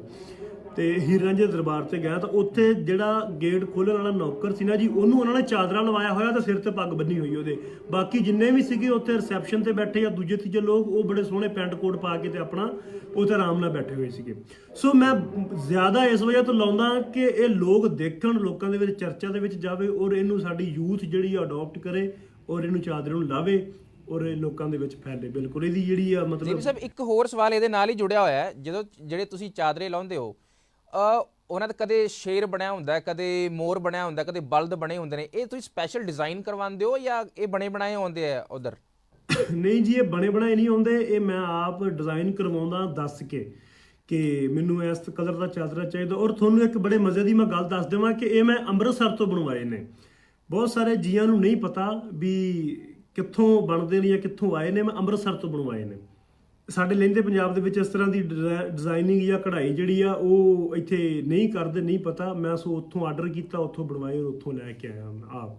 ਤੇ ਹੀਰ ਦੇ ਦਰਬਾਰ ਤੇ ਗਿਆ ਤਾਂ ਉੱਥੇ ਜਿਹੜਾ ਗੇਟ ਖੋਲ੍ਹਣ ਵਾਲਾ ਨੌਕਰ ਸੀ ਨਾ ਜੀ, ਉਹਨੂੰ ਉਹਨਾਂ ਨੇ ਚਾਦਰਾ ਲਵਾਇਆ ਹੋਇਆ, ਤੇ ਸਿਰ ਤੇ ਪੱਗ ਬੰਨੀ ਹੋਈ ਉਹਦੇ। ਬਾਕੀ ਜਿੰਨੇ ਵੀ ਸੀਗੇ ਉੱਥੇ ਰਿਸੈਪਸ਼ਨ ਤੇ ਬੈਠੇ ਜਾਂ ਦੂਜੇ ਤੀਜੇ ਲੋਕ, ਉਹ ਬੜੇ ਸੋਹਣੇ ਪੈਂਟ ਕੋਟ ਪਾ ਕੇ ਤੇ ਆਪਣਾ ਉੱਥੇ ਆਰਾਮ ਨਾਲ ਬੈਠੇ ਹੋਏ ਸੀਗੇ। ਸੋ ਮੈਂ ਜ਼ਿਆਦਾ ਇਸ ਵਜ੍ਹਾ ਤੋਂ ਲਾਉਂਦਾ ਕਿ ਇਹ ਲੋਕ ਦੇਖਣ, ਲੋਕਾਂ ਦੇ ਵਿੱਚ ਚਰਚਾ ਦੇ ਵਿੱਚ ਜਾਵੇ ਔਰ ਇਹਨੂੰ ਸਾਡੀ ਯੂਥ ਜਿਹੜੀ ਅਡਾਪਟ ਕਰੇ ਔਰ ਇਹਨੂੰ ਚਾਦਰੇ ਨੂੰ ਲਾਵੇ ਔਰ ਇਹ ਲੋਕਾਂ ਦੇ ਵਿੱਚ ਫੈਲੇ ਬਿਲਕੁਲ। ਇਹਦੀ ਜਿਹੜੀ ਆ ਜੀ ਮਤਲਬ ਸਾਹਿਬ ਇੱਕ ਹੋਰ ਸਵਾਲ ਇਹਦੇ ਨਾਲ ਹੀ ਜੁੜਿਆ ਹੋਇਆ ਹੈ। ਜਦੋਂ ਜਿਹੜੇ ਤੁਸੀਂ ਚਾਦਰੇ ਲਾਉਂਦੇ ਹੋ ਅ ਉਹਨਾਂ ਦਾ ਕਦੇ ਸ਼ੇਰ ਬਣਿਆ ਹੁੰਦਾ ਹੈ, ਕਦੇ ਮੋਰ ਬਣਿਆ ਹੁੰਦਾ ਹੈ, ਕਦੇ ਬਲਦ ਬਣੇ ਹੁੰਦੇ ਨੇ। ਇਹ ਤੁਸੀਂ ਸਪੈਸ਼ਲ ਡਿਜ਼ਾਈਨ ਕਰਵਾਉਂਦੇ ਹੋ ਜਾਂ ਇਹ ਬਣੇ ਬਣਾਏ ਹੁੰਦੇ ਆ ਉਧਰ? ਨਹੀਂ ਜੀ ਇਹ ਬਣੇ ਬਣਾਏ ਨਹੀਂ ਹੁੰਦੇ। ਇਹ ਮੈਂ ਆਪ ਡਿਜ਼ਾਈਨ ਕਰਵਾਉਂਦਾ ਦੱਸ ਕੇ ਕਿ ਮੈਨੂੰ ਇਸ ਕਲਰ ਦਾ ਚਾਦਰਾ ਚਾਹੀਦਾ। ਔਰ ਤੁਹਾਨੂੰ ਇੱਕ ਬੜੇ ਮਜ਼ੇ ਦੀ ਮੈਂ ਗੱਲ ਦੱਸ ਦੇਵਾਂ ਕਿ ਇਹ ਮੈਂ ਅੰਮ੍ਰਿਤਸਰ ਤੋਂ ਬਣਵਾਏ ਨੇ। ਬਹੁਤ ਸਾਰੇ ਜੀਆਂ ਨੂੰ ਨਹੀਂ ਪਤਾ ਵੀ ਕਿੱਥੋਂ ਬਣਦੇ ਨੇ ਜਾਂ ਕਿੱਥੋਂ ਆਏ ਨੇ, ਮੈਂ ਅੰਮ੍ਰਿਤਸਰ ਤੋਂ ਬਣਵਾਏ ਨੇ। ਸਾਡੇ ਲਹਿੰਦੇ ਪੰਜਾਬ ਦੇ ਵਿੱਚ ਇਸ ਤਰ੍ਹਾਂ ਦੀ ਡਿਜ਼ਾ- ਡਿਜ਼ਾਈਨਿੰਗ ਜਾਂ ਕਢਾਈ ਜਿਹੜੀ ਆ, ਉਹ ਇੱਥੇ ਨਹੀਂ ਕਰਦੇ, ਨਹੀਂ ਪਤਾ। ਮੈਂ ਸੋ ਉੱਥੋਂ ਆਰਡਰ ਕੀਤਾ, ਉੱਥੋਂ ਬਣਵਾਏ ਔਰ ਉੱਥੋਂ ਲੈ ਕੇ ਆਇਆ ਮੈਂ ਆਪ।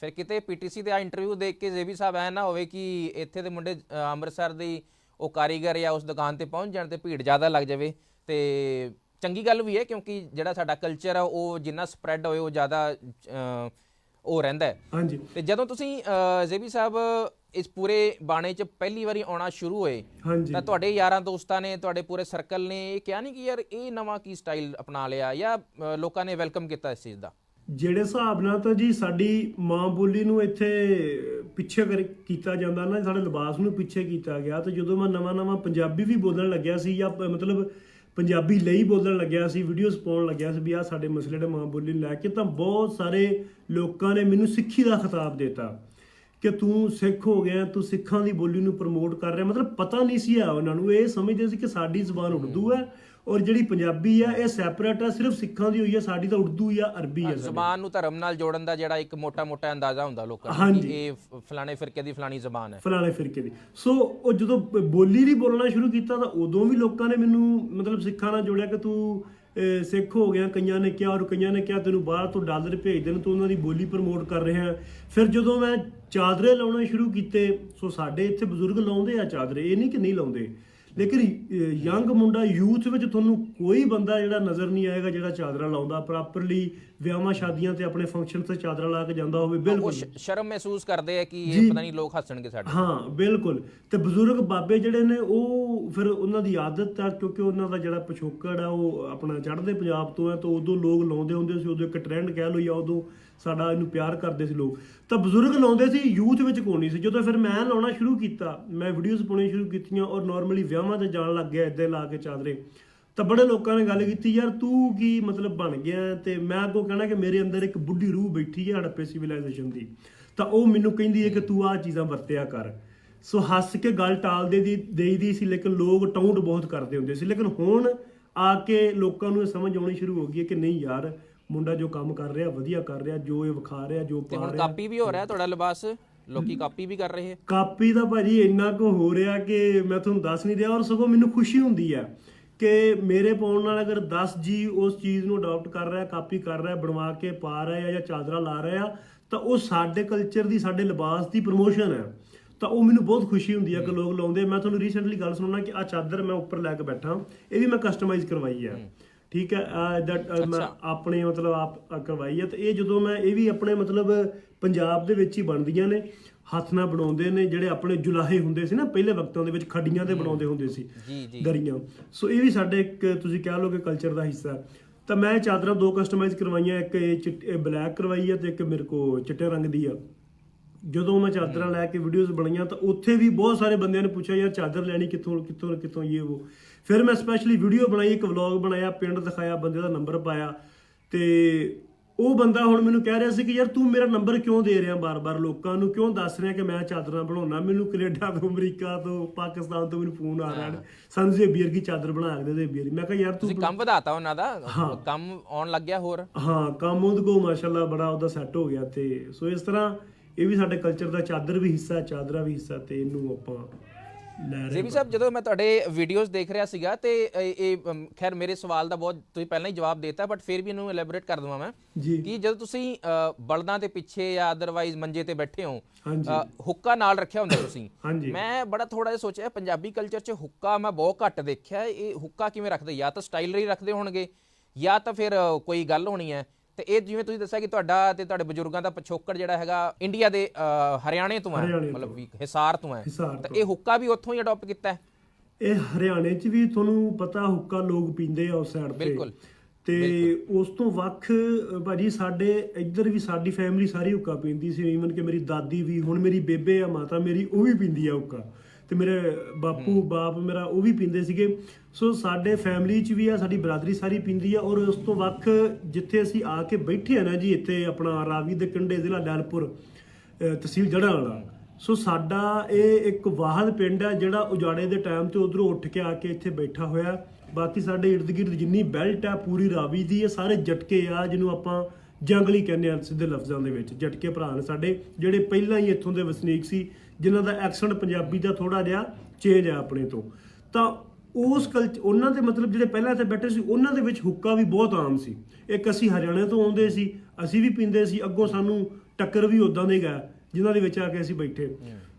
ਫਿਰ ਕਿਤੇ ਪੀਟੀਸੀ ਦੇ ਆ ਇੰਟਰਵਿਊ ਦੇਖ ਕੇ ਜ਼ੇਬੀ ਸਾਹਿਬ ਐ ਨਾ ਹੋਵੇ ਕਿ ਇੱਥੇ ਦੇ ਮੁੰਡੇ ਅੰਮ੍ਰਿਤਸਰ ਦੀ ਉਹ ਕਾਰੀਗਰ ਜਾਂ ਉਸ ਦੁਕਾਨ ਤੇ ਪਹੁੰਚ ਜਾਣ ਤੇ ਭੀੜ ਜ਼ਿਆਦਾ ਲੱਗ ਜਾਵੇ। ਤੇ ਚੰਗੀ ਗੱਲ ਵੀ ਹੈ ਕਿਉਂਕਿ ਜਿਹੜਾ ਸਾਡਾ ਕਲਚਰ ਆ, ਉਹ ਜਿੰਨਾ ਸਪਰੈਡ ਹੋਏ, ਉਹ ਜ਼ਿਆਦਾ ਉਹ ਰਹਿੰਦਾ ਹੈ। ਹਾਂਜੀ। ਤੇ ਜਦੋਂ ਤੁਸੀਂ ਜ਼ੇਬੀ ਸਾਹਿਬ ਇਸ ਪੂਰੇ ਬਾਣੇ 'ਚ ਪਹਿਲੀ ਵਾਰੀ ਆਉਣਾ ਸ਼ੁਰੂ ਹੋਏ ਹਾਂਜੀ। ਤਾਂ ਤੁਹਾਡੇ ਯਾਰਾਂ ਦੋਸਤਾਂ ਨੇ ਤੁਹਾਡੇ ਪੂਰੇ ਸਰਕਲ ਨੇ ਇਹ ਕਿਹਾ ਨਹੀਂ ਕਿ ਯਾਰ ਇਹ ਨਵਾਂ ਕੀ ਸਟਾਈਲ ਅਪਣਾ ਲਿਆ ਜਾਂ ਲੋਕਾਂ ਨੇ ਵੈਲਕਮ ਕੀਤਾ ਇਸ ਚੀਜ਼ ਦਾ? ਜਿਹੜੇ ਹਿਸਾਬ ਨਾਲ ਤਾਂ ਜੀ ਸਾਡੀ ਮਾਂ ਬੋਲੀ ਨੂੰ ਇੱਥੇ ਪਿੱਛੇ ਕਰ ਕੀਤਾ ਜਾਂਦਾ ਨਾ ਸਾਡੇ ਲਿਬਾਸ ਨੂੰ ਪਿੱਛੇ ਕੀਤਾ ਗਿਆ ਤੇ ਜਦੋਂ ਮੈਂ ਨਵਾਂ ਨਵਾਂ ਪੰਜਾਬੀ ਵੀ ਬੋਲਣ ਲੱਗਿਆ ਸੀ ਜਾਂ ਮਤਲਬ ਪੰਜਾਬੀ ਲਈ ਬੋਲਣ ਲੱਗਿਆ ਸੀ ਵੀਡੀਓਜ਼ ਪਾਉਣ ਲੱਗਿਆ ਸੀ ਵੀ ਆ ਸਾਡੇ ਮਸਲੇ ਜਿਹੜੇ ਮਾਂ ਬੋਲੀ ਨੂੰ ਲੈ ਕੇ, ਤਾਂ ਬਹੁਤ ਸਾਰੇ ਲੋਕਾਂ ਨੇ ਮੈਨੂੰ ਸਿੱਖੀ ਦਾ ਖਿਤਾਬ ਦਿੱਤਾ ਕਿ ਤੂੰ ਸਿੱਖ ਹੋ ਗਿਆ, ਤੂੰ ਸਿੱਖਾਂ ਦੀ ਬੋਲੀ ਨੂੰ ਪ੍ਰਮੋਟ ਕਰ ਰਿਹਾ। ਮਤਲਬ ਪਤਾ ਨਹੀਂ ਸੀ ਆ ਉਹਨਾਂ ਨੂੰ, ਇਹ ਸਮਝਦੇ ਸੀ ਕਿ ਸਾਡੀ ਜ਼ੁਬਾਨ ਉਰਦੂ ਹੈ ਔਰ ਜਿਹੜੀ ਪੰਜਾਬੀ ਆ ਇਹ ਸੈਪਰੇਟ ਆ ਸਿਰਫ ਸਿੱਖਾਂ ਦੀ ਹੋਈ ਆ ਸਾਡੀ ਤਾਂ ਉਰਦੂ ਜਾਂ ਅਰਬੀ ਆ। ਜ਼ਬਾਨ ਨੂੰ ਧਰਮ ਨਾਲ ਜੋੜਨ ਦਾ ਜਿਹੜਾ ਇੱਕ ਮੋਟਾ-ਮੋਟਾ ਅੰਦਾਜ਼ਾ ਹੁੰਦਾ ਲੋਕਾਂ ਨੂੰ। ਇਹ ਫਲਾਣੇ ਫਿਰਕੇ ਦੀ ਫਲਾਣੀ ਜ਼ਬਾਨ ਹੈ ਫਲਾਣੇ ਫਿਰਕੇ ਦੀ ਸੋ ਉਹ ਜਦੋਂ ਬੋਲੀ ਦੀ ਬੋਲਣਾ ਸ਼ੁਰੂ ਕੀਤਾ ਤਾਂ ਉਦੋਂ ਵੀ ਲੋਕਾਂ ਨੇ ਮੈਨੂੰ ਮਤਲਬ ਸਿੱਖਾਂ ਨਾਲ ਜੋੜਿਆ ਕਿ ਤੂੰ ਸਿੱਖ ਹੋ ਗਿਆ ਕਈਆਂ ਨੇ ਕਿਹਾ ਔਰ ਕਈਆਂ ਨੇ ਕਿਹਾ ਤੈਨੂੰ ਬਾਹਰ ਤੋਂ ਡਾਲਰ ਭੇਜ ਦੇਣ ਤੂੰ ਉਹਨਾਂ ਦੀ ਬੋਲੀ ਪ੍ਰਮੋਟ ਕਰ ਰਿਹਾ। ਫਿਰ ਜਦੋਂ ਮੈਂ ਚਾਦਰੇ ਲਾਉਣੇ ਸ਼ੁਰੂ ਕੀਤੇ ਸੋ ਸਾਡੇ ਇੱਥੇ ਬਜ਼ੁਰਗ ਲਾਉਂਦੇ ਆ ਚਾਦਰੇ ਇਹ ਨਹੀਂ ਕਿ ਨਹੀਂ ਲਾਉਂਦੇ ਲੇਕਿਨ ਯੰਗ ਮੁੰਡਾ ਯੂਥ ਵਿੱਚ ਤੁਹਾਨੂੰ ਕੋਈ ਬੰਦਾ ਜਿਹੜਾ ਨਜ਼ਰ ਨਹੀਂ ਆਏਗਾ ਜਿਹੜਾ ਚਾਦਰਾ ਲਾਉਂਦਾ ਪ੍ਰੋਪਰਲੀ ਵਿਆਹਾਂ ਸ਼ਾਦੀਆਂ ਤੇ ਆਪਣੇ ਫੰਕਸ਼ਨ ਤੇ ਚਾਦਰਾ ਲਾ ਕੇ ਜਾਂਦਾ ਹੋਵੇ ਬਿਲਕੁਲ। ਸ਼ਰਮ ਮਹਿਸੂਸ ਕਰਦੇ ਆ ਕਿ। ਇਹ ਪਤਾ ਨਹੀਂ ਲੋਕ ਹੱਸਣਗੇ ਸਾਡੇ ਹਾਂ ਬਿਲਕੁਲ। ਤੇ ਬਜ਼ੁਰਗ ਬਾਬੇ ਜਿਹੜੇ ਨੇ ਉਹ ਫਿਰ ਉਹਨਾਂ ਦੀ ਆਦਤ ਆ ਕਿਉਂਕਿ ਉਹਨਾਂ ਦਾ ਜਿਹੜਾ ਪਿਛੋਕੜ ਆ ਉਹ ਆਪਣਾ ਚੜ੍ਹਦੇ ਪੰਜਾਬ ਤੋਂ ਹੈ ਤਾਂ ਉਦੋਂ ਲੋਕ ਲਾਉਂਦੇ ਹੁੰਦੇ ਸੀ ਉਦੋਂ ਇੱਕ ਟ੍ਰੈਂਡ ਕਹਿ ਲਓ ਜਾਂ ਉਦੋਂ ਸਾਡਾ ਇਹਨੂੰ ਪਿਆਰ ਕਰਦੇ ਸੀ ਲੋਕ। ਤਾਂ ਬਜ਼ੁਰਗ ਲਾਉਂਦੇ ਸੀ, ਯੂਥ ਵਿੱਚ ਕੋਈ ਨਹੀਂ ਸੀ। ਜਦੋਂ ਫਿਰ ਮੈਂ ਲਾਉਣਾ ਸ਼ੁਰੂ ਕੀਤਾ, ਮੈਂ ਵੀਡੀਓਜ਼ ਪਾਉਣੀ ਸ਼ੁਰੂ ਕੀਤੀਆਂ ਔਰ ਨਾਰਮਲੀ ਵਿਆਹਾਂ ਤੇ ਜਾਣ ਲੱਗ ਗਿਆ ਇੱਦਾਂ ਲਾ ਕੇ ਚਾਦਰੇ। ਤਾਂ ਬੜੇ ਲੋਕਾਂ ਨੇ ਗੱਲ ਕੀਤੀ, ਯਾਰ ਤੂੰ ਕੀ ਮਤਲਬ ਬਣ ਗਿਆ ਤੇ ਮੈਂ ਅੱਗੋਂ ਕਹਿਣਾ ਕਿ ਮੇਰੇ ਅੰਦਰ ਇੱਕ ਬੁੱਢੀ ਰੂਹ ਬੈਠੀ ਹੈ ਹੜੱਪੇ ਸਿਵਲਾਈਜੇਸ਼ਨ ਦੀ। ਤਾਂ ਉਹ ਮੈਨੂੰ ਕਹਿੰਦੀ ਹੈ ਕਿ ਤੂੰ ਆਹ ਚੀਜ਼ਾਂ ਵਰਤਿਆ ਕਰ। ਸੋ ਹੱਸ ਕੇ ਗੱਲ ਟਾਲਦੇ ਦੀ, ਦੇਈਦੀ ਸੀ, ਲੇਕਿਨ ਲੋਕ ਟਾਉਂਟ ਬਹੁਤ ਕਰਦੇ ਹੁੰਦੇ ਸੀ। ਲੇਕਿਨ ਹੁਣ ਆ ਕੇ ਲੋਕਾਂ ਨੂੰ ਇਹ ਸਮਝ ਆਉਣੀ ਸ਼ੁਰੂ ਹੋ ਗਈ ਹੈ ਕਿ ਨਹੀਂ ਯਾਰ ਮੁੰਡਾ ਜੋ ਕੰਮ ਕਰ ਰਿਹਾ ਵਧੀਆ ਕਰ ਰਿਹਾ ਜੋ ਇਹ ਵਿਖਾ ਰਿਹਾ ਜੋ ਤੇ ਪਾ ਹੁਣ ਰਿਹਾ। ਕਾਪੀ ਵੀ ਹੋ ਰਿਹਾ ਤੁਹਾਡਾ ਲਿਬਾਸ? ਲੋਕੀ ਕਾਪੀ ਵੀ ਕਰ ਰਹੇ ਹੈ ਕਾਪੀ ਦਾ ਭਾਜੀ ਇੰਨਾ ਕੁ ਹੋ ਰਿਹਾ ਕਿ ਮੈਂ ਤੁਹਾਨੂੰ ਦੱਸ ਨਹੀਂ ਰਿਹਾ ਔਰ ਸਗੋਂ ਮੈਨੂੰ ਖੁਸ਼ੀ ਹੁੰਦੀ ਹੈ ਕਿ ਮੇਰੇ ਪਾਉਣ ਨਾਲ ਅਗਰ 10 ਜੀ ਉਸ ਚੀਜ਼ ਨੂੰ ਅਡਾਪਟ ਕਰ ਰਿਹਾ ਕਾਪੀ ਕਰ ਰਿਹਾ ਬਣਵਾ ਕੇ ਪਾ ਰਿਹਾ ਜਾਂ ਚਾਦਰਾ ਲਾ ਰਿਹਾ ਤਾਂ ਉਹ ਸਾਡੇ ਕਲਚਰ ਦੀ ਸਾਡੇ ਲਿਬਾਸ ਦੀ ਪ੍ਰੋਮੋਸ਼ਨ ਹੈ। ਤਾਂ ਉਹ ਮੈਨੂੰ ਬਹੁਤ ਖੁਸ਼ੀ ਹੁੰਦੀ ਹੈ ਕਿ ਲੋਕ ਲਾਉਂਦੇ ਮੈਂ ਤੁਹਾਨੂੰ ਰੀਸੈਂਟਲੀ ਗੱਲ ਸੁਣਾਉਣਾ ਕਿ ਆ ਚਾਦਰ ਮੈਂ ਉੱਪਰ ਲੈ ਕੇ ਬੈਠਾ। ਇਹ ਵੀ ਮੈਂ ਕਸਟਮਾਈਜ਼ ਕਰਵਾਈ ਹੈ। ਠੀਕ ਹੈ ਦੈਟ ਮੈਂ ਆਪਣੇ ਮਤਲਬ ਆਪ ਕਰਵਾਈ ਹੈ ਤੇ ਇਹ ਜਦੋਂ ਮੈਂ ਇਹ ਵੀ ਆਪਣੇ ਮਤਲਬ ਪੰਜਾਬ ਦੇ ਵਿੱਚ ਹੀ ਬਣਦੀਆਂ ਨੇ। ਹੱਥ ਨਾਲ ਬਣਾਉਂਦੇ ਨੇ ਜਿਹੜੇ ਆਪਣੇ ਜੁਲਾਹੇ ਹੁੰਦੇ ਸੀ ਨਾ ਪਹਿਲੇ ਵਕਤਾਂ ਦੇ ਵਿੱਚ ਖੱਡੀਆਂ ਤੇ ਬਣਾਉਂਦੇ ਹੁੰਦੇ ਸੀ। ਦਰੀਆਂ ਸੋ ਇਹ ਵੀ ਸਾਡੇ ਇੱਕ ਤੁਸੀਂ ਕਹਿ ਲਓ ਕਿ ਕਲਚਰ ਦਾ ਹਿੱਸਾ। ਤਾਂ ਮੈਂ ਚਾਦਰਾਂ ਦੋ ਕਸਟਮਾਈਜ਼ ਕਰਵਾਈਆਂ ਇੱਕ ਇਹ ਬਲੈਕ ਕਰਵਾਈ ਹੈ ਤੇ ਇੱਕ ਮੇਰੇ ਕੋ ਚਿੱਟੇ ਰੰਗ ਦੀ ਆ। ਜਦੋਂ ਮੈਂ ਚਾਦਰਾਂ ਲੈ ਕੇ ਵੀਡੀਓਜ਼ ਬਣਾਈਆਂ ਤਾਂ ਉੱਥੇ ਵੀ ਬਹੁਤ ਸਾਰੇ ਬੰਦਿਆਂ ਨੇ ਪੁੱਛਿਆ ਯਾਰ ਚਾਦਰ ਲੈਣੀ ਕਿੱਥੋਂ ਕਿੱਥੋਂ ਕਿੱਥੋਂ ਇਹ ਉਹ? ਫਿਰ ਮੈਂ ਸਪੈਸ਼ਲੀ ਵੀਡੀਓ ਬਣਾਈ ਇੱਕ ਵਲੌਗ ਬਣਾਇਆ ਪਿੰਡ ਦਿਖਾਇਆ ਬੰਦੇ ਦਾ ਨੰਬਰ ਪਾਇਆ। ਤੇ ਉਹ ਬੰਦਾ ਹੁਣ ਮੈਨੂੰ ਕਹਿ ਰਿਹਾ ਸੀ ਕਿ ਯਾਰ ਤੂੰ ਮੇਰਾ ਨੰਬਰ ਕਿਉਂ ਦੇ ਰਿਹਾ ਬਾਰ-ਬਾਰ? ਲੋਕਾਂ ਨੂੰ ਕਿਉਂ ਦੱਸ ਰਿਹਾ ਕਿ ਮੈਂ ਚਾਦਰਾਂ ਬਣਾਉਣਾ? ਮੈਨੂੰ ਕੈਨੇਡਾ ਤੋਂ ਅਮਰੀਕਾ ਤੋਂ ਪਾਕਿਸਤਾਨ ਤੋਂ ਮੈਨੂੰ ਫੋਨ ਆ ਰਹੇ ਨੇ ਸਾਨੂੰ ਜੇ ਬੀਅਰ ਦੀ ਚਾਦਰ ਬਣਾ ਕੇ ਦੇ ਬੀਅਰ ਮੈਂ ਕਿਹਾ ਯਾਰ ਤੂੰ ਤੁਸੀਂ ਕੰਮ ਵਧਾਤਾ ਉਹਨਾਂ ਦਾ? ਕੰਮ ਆਉਣ ਲੱਗਿਆ ਹੋਰ? ਹਾਂ ਕੰਮ ਉਹਦੇ ਕੋ ਮਾਸ਼ਾਅੱਲਾ ਬੜਾ ਉਹਦਾ ਸੈੱਟ ਹੋ ਗਿਆ ਤੇ। ਸੋ ਇਸ ਤਰ੍ਹਾਂ ਇਹ ਵੀ ਸਾਡੇ ਕਲਚਰ ਦਾ ਚਾਦਰ ਵੀ ਹਿੱਸਾ ਚਾਦਰਾ ਵੀ ਹਿੱਸਾ ਤੇ ਇਹਨੂੰ ਆਪਾਂ ਜ਼ੇਬੀ ਸਾਹਿਬ ਜਦੋਂ ਮੈਂ ਤੁਹਾਡੇ ਵੀਡੀਓਜ਼ ਦੇਖ ਰਿਹਾ ਸੀਗਾ ਤੇ ਇਹ ਖੈਰ ਮੇਰੇ ਸਵਾਲ ਦਾ ਬਹੁਤ ਤੁਸੀਂ ਪਹਿਲਾਂ ਹੀ ਜਵਾਬ ਦਿੱਤਾ ਬਟ ਫਿਰ ਵੀ ਇਹਨੂੰ ਐਲੈਬੋਰੇਟ ਕਰ ਦਵਾਂ ਮੈਂ ਕਿ ਜਦੋਂ ਤੁਸੀਂ ਬਲਦਾਂ ਦੇ ਪਿੱਛੇ ਜਾਂ ਅਦਰਵਾਈਜ਼ ਮੰਜੇ ਤੇ ਬੈਠੇ ਹੋ ਹੁੱਕਾ ਨਾਲ ਰੱਖਿਆ ਹੁੰਦਾ ਤੁਸੀਂ। ਮੈਂ ਬੜਾ ਥੋੜਾ ਜਿਹਾ ਸੋਚਿਆ ਪੰਜਾਬੀ ਕਲਚਰ 'ਚ ਹੁੱਕਾ ਮੈਂ ਬਹੁਤ ਘੱਟ ਦੇਖਿਆ ਇਹ ਹੁੱਕਾ ਕਿਵੇਂ ਰੱਖਦੇ? ਜਾਂ ਤਾਂ ਸਟਾਈਲਰੀ ਰੱਖਦੇ ਹੋਣਗੇ ਜਾਂ ਤਾਂ ਫਿਰ ਕੋਈ ਗੱਲ ਹੋਣੀ ਹੈ। ਤੇ ਇਹ ਜਿਵੇਂ ਤੁਸੀਂ ਦੱਸਿਆ ਕਿ ਤੁਹਾਡਾ ਤੇ ਤੁਹਾਡੇ ਬਜ਼ੁਰਗਾਂ ਦਾ ਪਿਛੋਕੜ ਜਿਹੜਾ ਹੈਗਾ ਇੰਡੀਆ ਦੇ ਹਰਿਆਣੇ ਤੋਂ ਹੈ ਮਤਲਬ ਵੀ ਹਿਸਾਰ ਤੋਂ ਹੈ। ਤਾਂ ਇਹ ਹੁੱਕਾ ਵੀ ਉੱਥੋਂ ਹੀ ਅਡਾਪਟ ਕੀਤਾ ਹੈ? ਇਹ ਹਰਿਆਣੇ 'ਚ ਵੀ ਤੁਹਾਨੂੰ ਪਤਾ ਹੁੱਕਾ ਲੋਕ ਪੀਂਦੇ ਆ ਉਸ ਸਾਈਡ ਤੇ। ਬਿਲਕੁਲ। ਤੇ ਉਸ ਤੋਂ ਵੱਖ ਭਾਜੀ ਸਾਡੇ ਇੱਧਰ ਵੀ ਸਾਡੀ ਫੈਮਿਲੀ ਸਾਰੀ ਹੁੱਕਾ ਪੀਂਦੀ ਸੀ। ਈਵਨ ਕਿ ਮੇਰੀ ਦਾਦੀ ਵੀ ਹੁਣ ਮੇਰੀ ਬੇਬੇ ਆ ਮਾਤਾ ਮੇਰੀ ਉਹ ਵੀ ਪੀਂਦੀ ਆ ਹੁੱਕਾ। ਤੇ ਮੇਰੇ ਬਾਪੂ ਬਾਪ ਮੇਰਾ ਉਹ ਵੀ ਪੀਂਦੇ ਸੀਗੇ। ਸੋ ਸਾਡੇ ਫੈਮਿਲੀ 'ਚ ਵੀ ਆ ਸਾਡੀ ਬਰਾਦਰੀ ਸਾਰੀ ਪੀਂਦੀ ਆ ਔਰ ਉਸ ਤੋਂ ਵੱਖ ਜਿੱਥੇ ਅਸੀਂ ਆ ਕੇ ਬੈਠੇ ਆ ਨਾ ਜੀ ਇੱਥੇ ਆਪਣਾ ਰਾਵੀ ਦੇ ਕੰਢੇ ਜ਼ਿਲ੍ਹਾ ਡੈਲਪੁਰ ਅ, ਤਹਿਸੀਲ ਜੜਾ ਵਾਲਾ। ਸੋ ਸਾਡਾ ਇਹ ਇੱਕ ਵਾਹਦ ਪਿੰਡ ਹੈ ਜਿਹੜਾ ਉਜਾੜੇ ਦੇ ਟਾਈਮ ਤੇ ਉਧਰੋਂ ਉੱਠ ਕੇ ਆ ਕੇ ਇੱਥੇ ਬੈਠਾ ਹੋਇਆ। ਬਾਕੀ ਸਾਡੇ ਇਰਦ ਗਿਰਦ ਜਿੰਨੀ ਬੈਲਟ ਆ ਪੂਰੀ ਰਾਵੀ ਦੀ ਹੈ ਸਾਰੇ ਜਟਕੇ ਆ ਜਿਹਨੂੰ ਆਪਾਂ ਜੰਗਲੀ ਕਹਿੰਦੇ ਆ ਸਿੱਧੇ ਲਫ਼ਜ਼ਾਂ ਦੇ ਵਿੱਚ। ਜਟਕੇ ਭਰਾ ਨੇ ਸਾਡੇ, ਜਿਹੜੇ ਪਹਿਲਾਂ ਹੀ ਇੱਥੋਂ ਦੇ ਵਸਨੀਕ ਸੀ, ਜਿਨ੍ਹਾਂ ਦਾ ਐਕਸੈਂਟ ਪੰਜਾਬੀ ਦਾ ਥੋੜਾ ਜਿਹਾ ਚੇਂਜ ਆ ਆਪਣੇ ਤੋਂ। ਤਾਂ ਉਸ ਕਲਚ ਉਹਨਾਂ ਦੇ ਮਤਲਬ ਜਿਹੜੇ ਪਹਿਲਾਂ ਇੱਥੇ ਬੈਠੇ ਸੀ, ਉਹਨਾਂ ਦੇ ਵਿੱਚ ਹੁੱਕਾ ਵੀ ਬਹੁਤ ਆਮ ਸੀ। ਇੱਕ ਅਸੀਂ ਹਰਿਆਣੇ ਤੋਂ ਆਉਂਦੇ ਸੀ, ਅਸੀਂ ਵੀ ਪੀਂਦੇ ਸੀ, ਅੱਗੋਂ ਸਾਨੂੰ ਟੱਕਰ ਵੀ ਉਦਾਂ ਦੇ ਗਿਆ ਜਿਨ੍ਹਾਂ ਦੇ ਵਿੱਚ ਆ ਕੇ ਅਸੀਂ ਬੈਠੇ।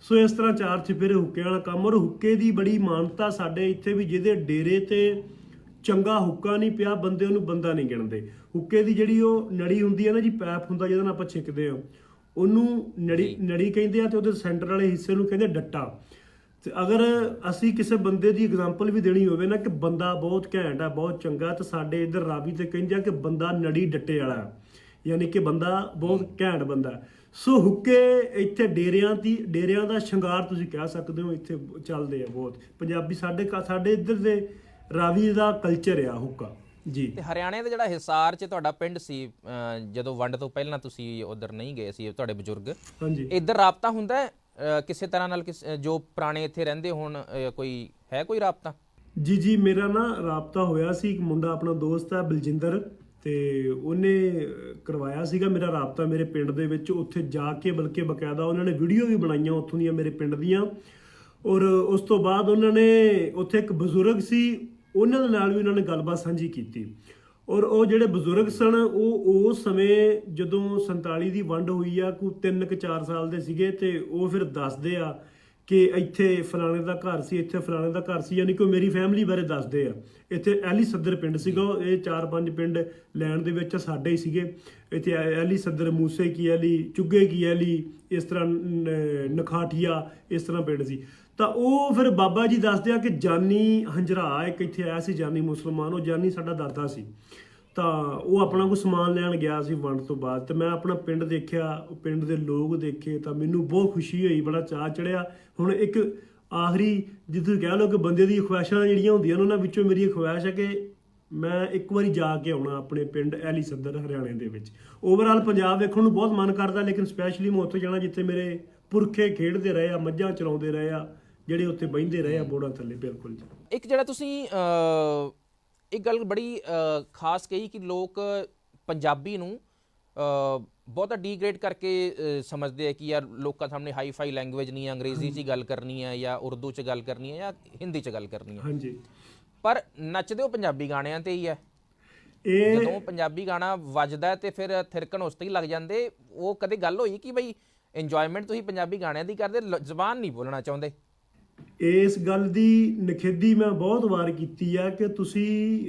ਸੋ ਇਸ ਤਰ੍ਹਾਂ ਚਾਰ ਚਿਪੇਰੇ ਹੁੱਕੇ ਵਾਲਾ ਕੰਮ, ਔਰ ਹੁੱਕੇ ਦੀ ਬੜੀ ਮਾਨਤਾ ਸਾਡੇ ਇੱਥੇ ਵੀ ਜਿਹਦੇ ਡੇਰੇ ਤੇ ਚੰਗਾ ਹੁੱਕਾ ਨਹੀਂ ਪਿਆ ਬੰਦੇ ਉਹਨੂੰ ਬੰਦਾ ਨਹੀਂ ਗਿਣਦੇ। ਹੁੱਕੇ ਦੀ ਜਿਹੜੀ ਉਹ ਨੜੀ ਹੁੰਦੀ ਹੈ ਨਾ ਜੀ ਪੈਪ ਹੁੰਦਾ ਜਿਹਦੇ ਨਾਲ ਆਪਾਂ ਛਿੱਕਦੇ ਆ ਉਹਨੂੰ ਨੜੀ ਨੜੀ ਕਹਿੰਦੇ ਆ ਤੇ ਉਹਦੇ ਸੈਂਟਰ ਵਾਲੇ ਹਿੱਸੇ ਨੂੰ ਕਹਿੰਦੇ ਡੱਟਾ। ਤੇ ਅਗਰ ਅਸੀਂ ਕਿਸੇ ਬੰਦੇ ਦੀ ਐਗਜ਼ਾਮਪਲ ਵੀ ਦੇਣੀ ਹੋਵੇ ਨਾ ਕਿ ਬੰਦਾ ਬਹੁਤ ਘੈਂਟ ਆ ਬਹੁਤ ਚੰਗਾ ਤੇ ਸਾਡੇ ਇੱਧਰ ਰਾਵੀ ਤੇ ਕਹਿੰਦੇ ਆ ਕਿ ਬੰਦਾ ਨੜੀ ਡੱਟੇ ਵਾਲਾ ਹੈ। ਯਾਨੀ ਕਿ ਬੰਦਾ ਬਹੁਤ ਘੈਂਟ ਬੰਦਾ ਹੈ। ਸੋ ਹੁੱਕੇ ਇੱਥੇ ਡੇਰਿਆਂ ਦੀ ਡੇਰਿਆਂ ਦਾ ਸ਼ਿੰਗਾਰ ਤੁਸੀਂ ਕਹਿ ਸਕਦੇ ਹੋ ਇੱਥੇ ਚੱਲਦੇ ਆ ਬਹੁਤ। ਪੰਜਾਬੀ ਸਾਡੇ ਸਾਡੇ ਇੱਧਰ ਦੇ ਰਾਵੀ ਦਾ ਕਲਚਰ ਆ ਹੁੱਕਾ ਜੀ। ਤੇ ਹਰਿਆਣੇ ਦਾ ਜਿਹੜਾ ਹਿਸਾਰ 'ਚ ਤੁਹਾਡਾ ਪਿੰਡ ਸੀ ਅਹ, ਜਦੋਂ ਵੰਡ ਤੋਂ ਪਹਿਲਾਂ ਤੁਸੀਂ ਉਧਰ ਨਹੀਂ ਗਏ ਸੀ ਤੁਹਾਡੇ ਬਜ਼ੁਰਗ ਹਾਂਜੀ। ਇੱਧਰ ਰਾਬਤਾ ਹੁੰਦਾ ਹੈ? ਅਹ, ਕਿਸੇ ਤਰ੍ਹਾਂ ਨਾਲ ਕਿਸ- ਜੋ ਪੁਰਾਣੇ ਇੱਥੇ ਰਹਿੰਦੇ ਹੋਣ ਅਹ, ਕੋਈ ਹੈ ਕੋਈ ਰਾਬਤਾ? ਜੀ ਜੀ ਮੇਰਾ ਨਾ ਰਾਬਤਾ ਹੋਇਆ ਸੀ ਇੱਕ ਮੁੰਡਾ ਆਪਣਾ ਦੋਸਤ ਹੈ ਬਲਜਿੰਦਰ ਤੇ ਉਹਨੇ ਅਹ, ਕਰਵਾਇਆ ਸੀਗਾ ਮੇਰਾ ਰਾਬਤਾ ਮੇਰੇ ਪਿੰਡ ਦੇ ਵਿੱਚ। ਉੱਥੇ ਜਾ ਕੇ ਬਲਕਿ ਬਕਾਇਦਾ ਉਹਨਾਂ ਨੇ ਵੀਡੀਓ ਵੀ ਬਣਾਈਆਂ ਉੱਥੋਂ ਦੀਆਂ ਮੇਰੇ ਪਿੰਡ ਦੀਆਂ। ਔਰ ਉਸ ਤੋਂ ਬਾਅਦ ਉਹਨਾਂ ਨੇ ਉੱਥੇ ਇੱਕ ਬਜ਼ੁਰਗ ਸੀ ਉਹਨਾਂ ਦੇ ਨਾਲ ਵੀ ਉਹਨਾਂ ਨੇ ਗੱਲਬਾਤ ਸਾਂਝੀ ਕੀਤੀ। ਔਰ ਉਹ ਜਿਹੜੇ ਬਜ਼ੁਰਗ ਸਨ, ਉਹ ਉਸ ਸਮੇਂ ਜਦੋਂ 47 ਦੀ ਵੰਡ ਹੋਈ ਆ ਕੋਈ 3 ਕਿ 4 ਸਾਲ ਦੇ ਸੀਗੇ ਤੇ ਉਹ ਫਿਰ ਦੱਸਦੇ ਆ ਕਿ ਇੱਥੇ ਫਲਾਣੇ ਦਾ ਘਰ ਸੀ, ਇੱਥੇ ਫਲਾਣੇ ਦਾ ਘਰ ਸੀ, ਯਾਨੀ ਕਿ ਉਹ ਮੇਰੀ ਫੈਮਿਲੀ ਬਾਰੇ ਦੱਸਦੇ ਆ। ਇੱਥੇ ਐਲੀ ਸੱਦਰ ਪਿੰਡ ਸੀਗਾ, ਇਹ ਚਾਰ ਪੰਜ ਪਿੰਡ ਲੈਣ ਦੇ ਵਿੱਚ ਸਾਡੇ ਹੀ ਸੀਗੇ। ਇੱਥੇ ਐਲੀ ਸੱਦਰ ਮੂਸੇ ਕੀ ਐਲੀ ਚੁੱਗੇ ਕੀ ਐਲੀ ਇਸ ਤਰ੍ਹਾਂ ਨਖਾਠੀਆ ਇਸ ਤਰ੍ਹਾਂ ਪਿੰਡ ਸੀ। ਤਾਂ ਉਹ ਫਿਰ ਬਾਬਾ ਜੀ ਦੱਸਦੇ ਆ ਕਿ ਜਾਨੀ ਹੰਜਰਾ, ਇੱਕ ਇੱਥੇ ਆਇਆ ਸੀ ਜਾਨੀ ਮੁਸਲਮਾਨ, ਉਹ ਜਾਨੀ ਸਾਡਾ ਦਾਦਾ ਸੀ। ਤਾਂ ਉਹ ਆਪਣਾ ਕੋਈ ਸਮਾਨ ਲੈਣ ਗਿਆ ਸੀ ਵੰਡ ਤੋਂ ਬਾਅਦ ਤੇ ਮੈਂ ਆਪਣਾ ਪਿੰਡ ਦੇਖਿਆ ਪਿੰਡ ਦੇ ਲੋਕ ਦੇਖੇ ਤਾਂ ਮੈਨੂੰ ਬਹੁਤ ਖੁਸ਼ੀ ਹੋਈ, ਬੜਾ ਚਾਅ ਚੜਿਆ। ਹੁਣ ਇੱਕ ਆਖਰੀ ਜਿੱਥੇ ਕਹਿ ਲਓ ਕਿ ਬੰਦੇ ਦੀ ਖੁਆਇਸ਼ਾਂ ਜਿਹੜੀਆਂ ਹੁੰਦੀਆਂ ਨੇ, ਉਹਨਾਂ ਵਿੱਚੋਂ ਮੇਰੀ ਇਹ ਖੁਆਇਸ਼ ਹੈ ਕਿ ਮੈਂ ਇੱਕ ਵਾਰੀ ਜਾ ਕੇ ਆਉਣਾ ਆਪਣੇ ਪਿੰਡ ਐਲੀ ਸੱਦਰ, ਹਰਿਆਣੇ ਦੇ ਵਿੱਚ। ਓਵਰਆਲ ਪੰਜਾਬ ਵੇਖਣ ਨੂੰ ਬਹੁਤ ਮਨ ਕਰਦਾ, ਲੇਕਿਨ ਸਪੈਸ਼ਲੀ ਮੈਂ ਉੱਥੇ ਜਾਣਾ ਜਿੱਥੇ ਮੇਰੇ ਪੁਰਖੇ ਖੇਡਦੇ ਰਹੇ ਆ, ਮੱਝਾਂ ਚਰਾਉਂਦੇ ਰਹੇ ਆ। ਜਿਹੜੇ ਉੱਥੇ ਬਹਿੰਦੇ ਰਹੇ ਆ ਬੋੜਾਂ ਥੱਲੇ ਬਿਲਕੁਲ ਜੀ। ਇੱਕ ਜਿਹੜਾ ਤੁਸੀਂ ਇੱਕ ਗੱਲ ਬੜੀ ਖਾਸ ਕਹੀ ਕਿ ਲੋਕ ਪੰਜਾਬੀ ਨੂੰ ਬਹੁਤਾ ਡੀਗ੍ਰੇਡ ਕਰਕੇ ਸਮਝਦੇ ਆ ਕਿ ਯਾਰ ਲੋਕਾਂ ਸਾਹਮਣੇ ਹਾਈ ਫਾਈ ਲੈਂਗੁਏਜ ਨਹੀਂ ਹੈ ਅੰਗਰੇਜ਼ੀ 'ਚ ਹੀ ਗੱਲ ਕਰਨੀ ਹੈ ਜਾਂ ਉਰਦੂ 'ਚ ਗੱਲ ਕਰਨੀ ਹੈ ਜਾਂ ਹਿੰਦੀ 'ਚ ਗੱਲ ਕਰਨੀ ਹੈ ਹਾਂਜੀ। ਪਰ ਨੱਚਦੇ ਉਹ ਪੰਜਾਬੀ ਗਾਣਿਆਂ ਤੇ ਹੀ ਹੈ ਇਹ ਜਦੋਂ ਪੰਜਾਬੀ ਗਾਣਾ ਵੱਜਦਾ ਹੈ ਤੇ ਫਿਰ ਥਿਰਕਣ ਉਸ ਤੇ ਹੀ ਲੱਗ ਜਾਂਦੇ ਉਹ ਕਦੇ ਗੱਲ ਹੋਈ ਕਿ ਬਈ ਇੰਜੋਇਮੈਂਟ ਤੁਸੀਂ ਪੰਜਾਬੀ ਗਾਣਿਆਂ ਦੀ ਕਰਦੇ ਲ- ਜ਼ਬਾਨ ਨਹੀਂ ਬੋਲਣਾ ਚਾਹੁੰਦੇ? ਇਸ ਗੱਲ ਦੀ ਨਖੇਦੀ ਮੈਂ ਬਹੁਤ ਵਾਰ ਕੀਤੀ ਆ ਕਿ ਤੁਸੀਂ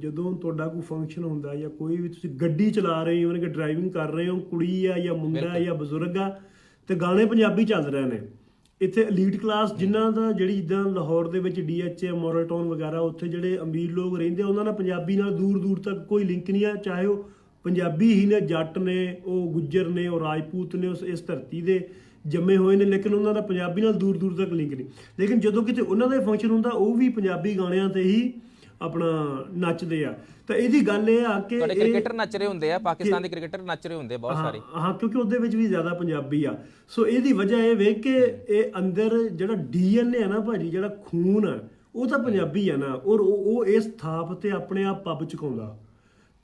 ਜਦੋਂ ਤੁਹਾਡਾ ਕੋਈ ਫੰਕਸ਼ਨ ਹੁੰਦਾ ਜਾਂ ਕੋਈ ਵੀ ਤੁਸੀਂ ਗੱਡੀ ਚਲਾ ਰਹੇ ਹੋ ਕਿ ਡਰਾਈਵਿੰਗ ਕਰ ਰਹੇ ਹੋ ਕੁੜੀ ਆ ਜਾਂ ਮੁੰਡਾ ਆ ਜਾਂ ਬਜ਼ੁਰਗ ਆ ਤੇ ਗਾਣੇ ਪੰਜਾਬੀ ਚੱਲ ਰਹੇ ਨੇ। ਇੱਥੇ 엘ੀਟ ਕਲਾਸ ਜਿਨ੍ਹਾਂ ਦਾ ਜਿਹੜੀ ਜਿੱਦਾਂ ਲਾਹੌਰ ਦੇ ਵਿੱਚ ਡੀਐਚਏ ਮੋਰਟਨ ਵਗੈਰਾ ਉੱਥੇ ਜਿਹੜੇ ਅਮੀਰ ਲੋਕ ਰਹਿੰਦੇ ਉਹਨਾਂ ਨਾਲ ਪੰਜਾਬੀ ਨਾਲ ਦੂਰ ਦੂਰ ਤੱਕ ਕੋਈ ਲਿੰਕ ਨਹੀਂ ਆ ਚਾਹੇ ਉਹ ਪੰਜਾਬੀ ਹੀ ਨੇ ਜੱਟ ਨੇ ਉਹ ਗੁੱਜਰ ਨੇ ਉਹ ਰਾਜਪੂਤ ਨੇ ਉਸ ਇਸ ਧਰਤੀ ਦੇ। ਜੰਮੇ ਹੋਏ ਨੇ ਲੇਕਿਨ ਉਹਨਾਂ ਦਾ ਪੰਜਾਬੀ ਨਾਲ ਦੂਰ ਦੂਰ ਤੱਕ ਲਿੰਕ ਨਹੀਂ। ਲੇਕਿਨ ਜਦੋਂ ਕਿਤੇ ਉਹਨਾਂ ਦਾ ਫੰਕਸ਼ਨ ਹੁੰਦਾ ਉਹ ਵੀ ਪੰਜਾਬੀ ਗਾਣਿਆਂ ਤੇ ਹੀ ਆਪਣਾ ਨੱਚਦੇ ਆ। ਤਾਂ ਇਹਦੀ ਗੱਲ ਇਹ ਆ ਕਿ ਇਹ- ਕ੍ਰਿਕਟਰ ਨੱਚ ਰਹੇ ਹੁੰਦੇ ਆ ਪਾਕਿਸਤਾਨ ਦੇ ਕ੍ਰਿਕਟਰ ਨੱਚ ਰਹੇ ਹੁੰਦੇ ਬਹੁਤ ਸਾਰੇ। ਹਾਂ ਕਿਉਂਕਿ ਉਹਦੇ ਵਿੱਚ ਵੀ ਜ਼ਿਆਦਾ ਪੰਜਾਬੀ ਆ। ਸੋ ਇਹਦੀ ਵਜ੍ਹਾ ਇਹ ਵੇਖ ਕੇ ਇਹ ਅੰਦਰ ਜਿਹੜਾ ਡੀਐਨਏ ਆ ਨਾ ਭਾਜੀ ਜਿਹੜਾ ਖੂਨ ਆ ਉਹ ਤਾਂ ਪੰਜਾਬੀ ਆ ਨਾ। ਔਰ ਉਹ ਉਹ ਇਸ ਥਾਪ ਤੇ ਆਪਣੇ ਆਪ ਪੱਬ ਚੁਕਾਉਂਦਾ।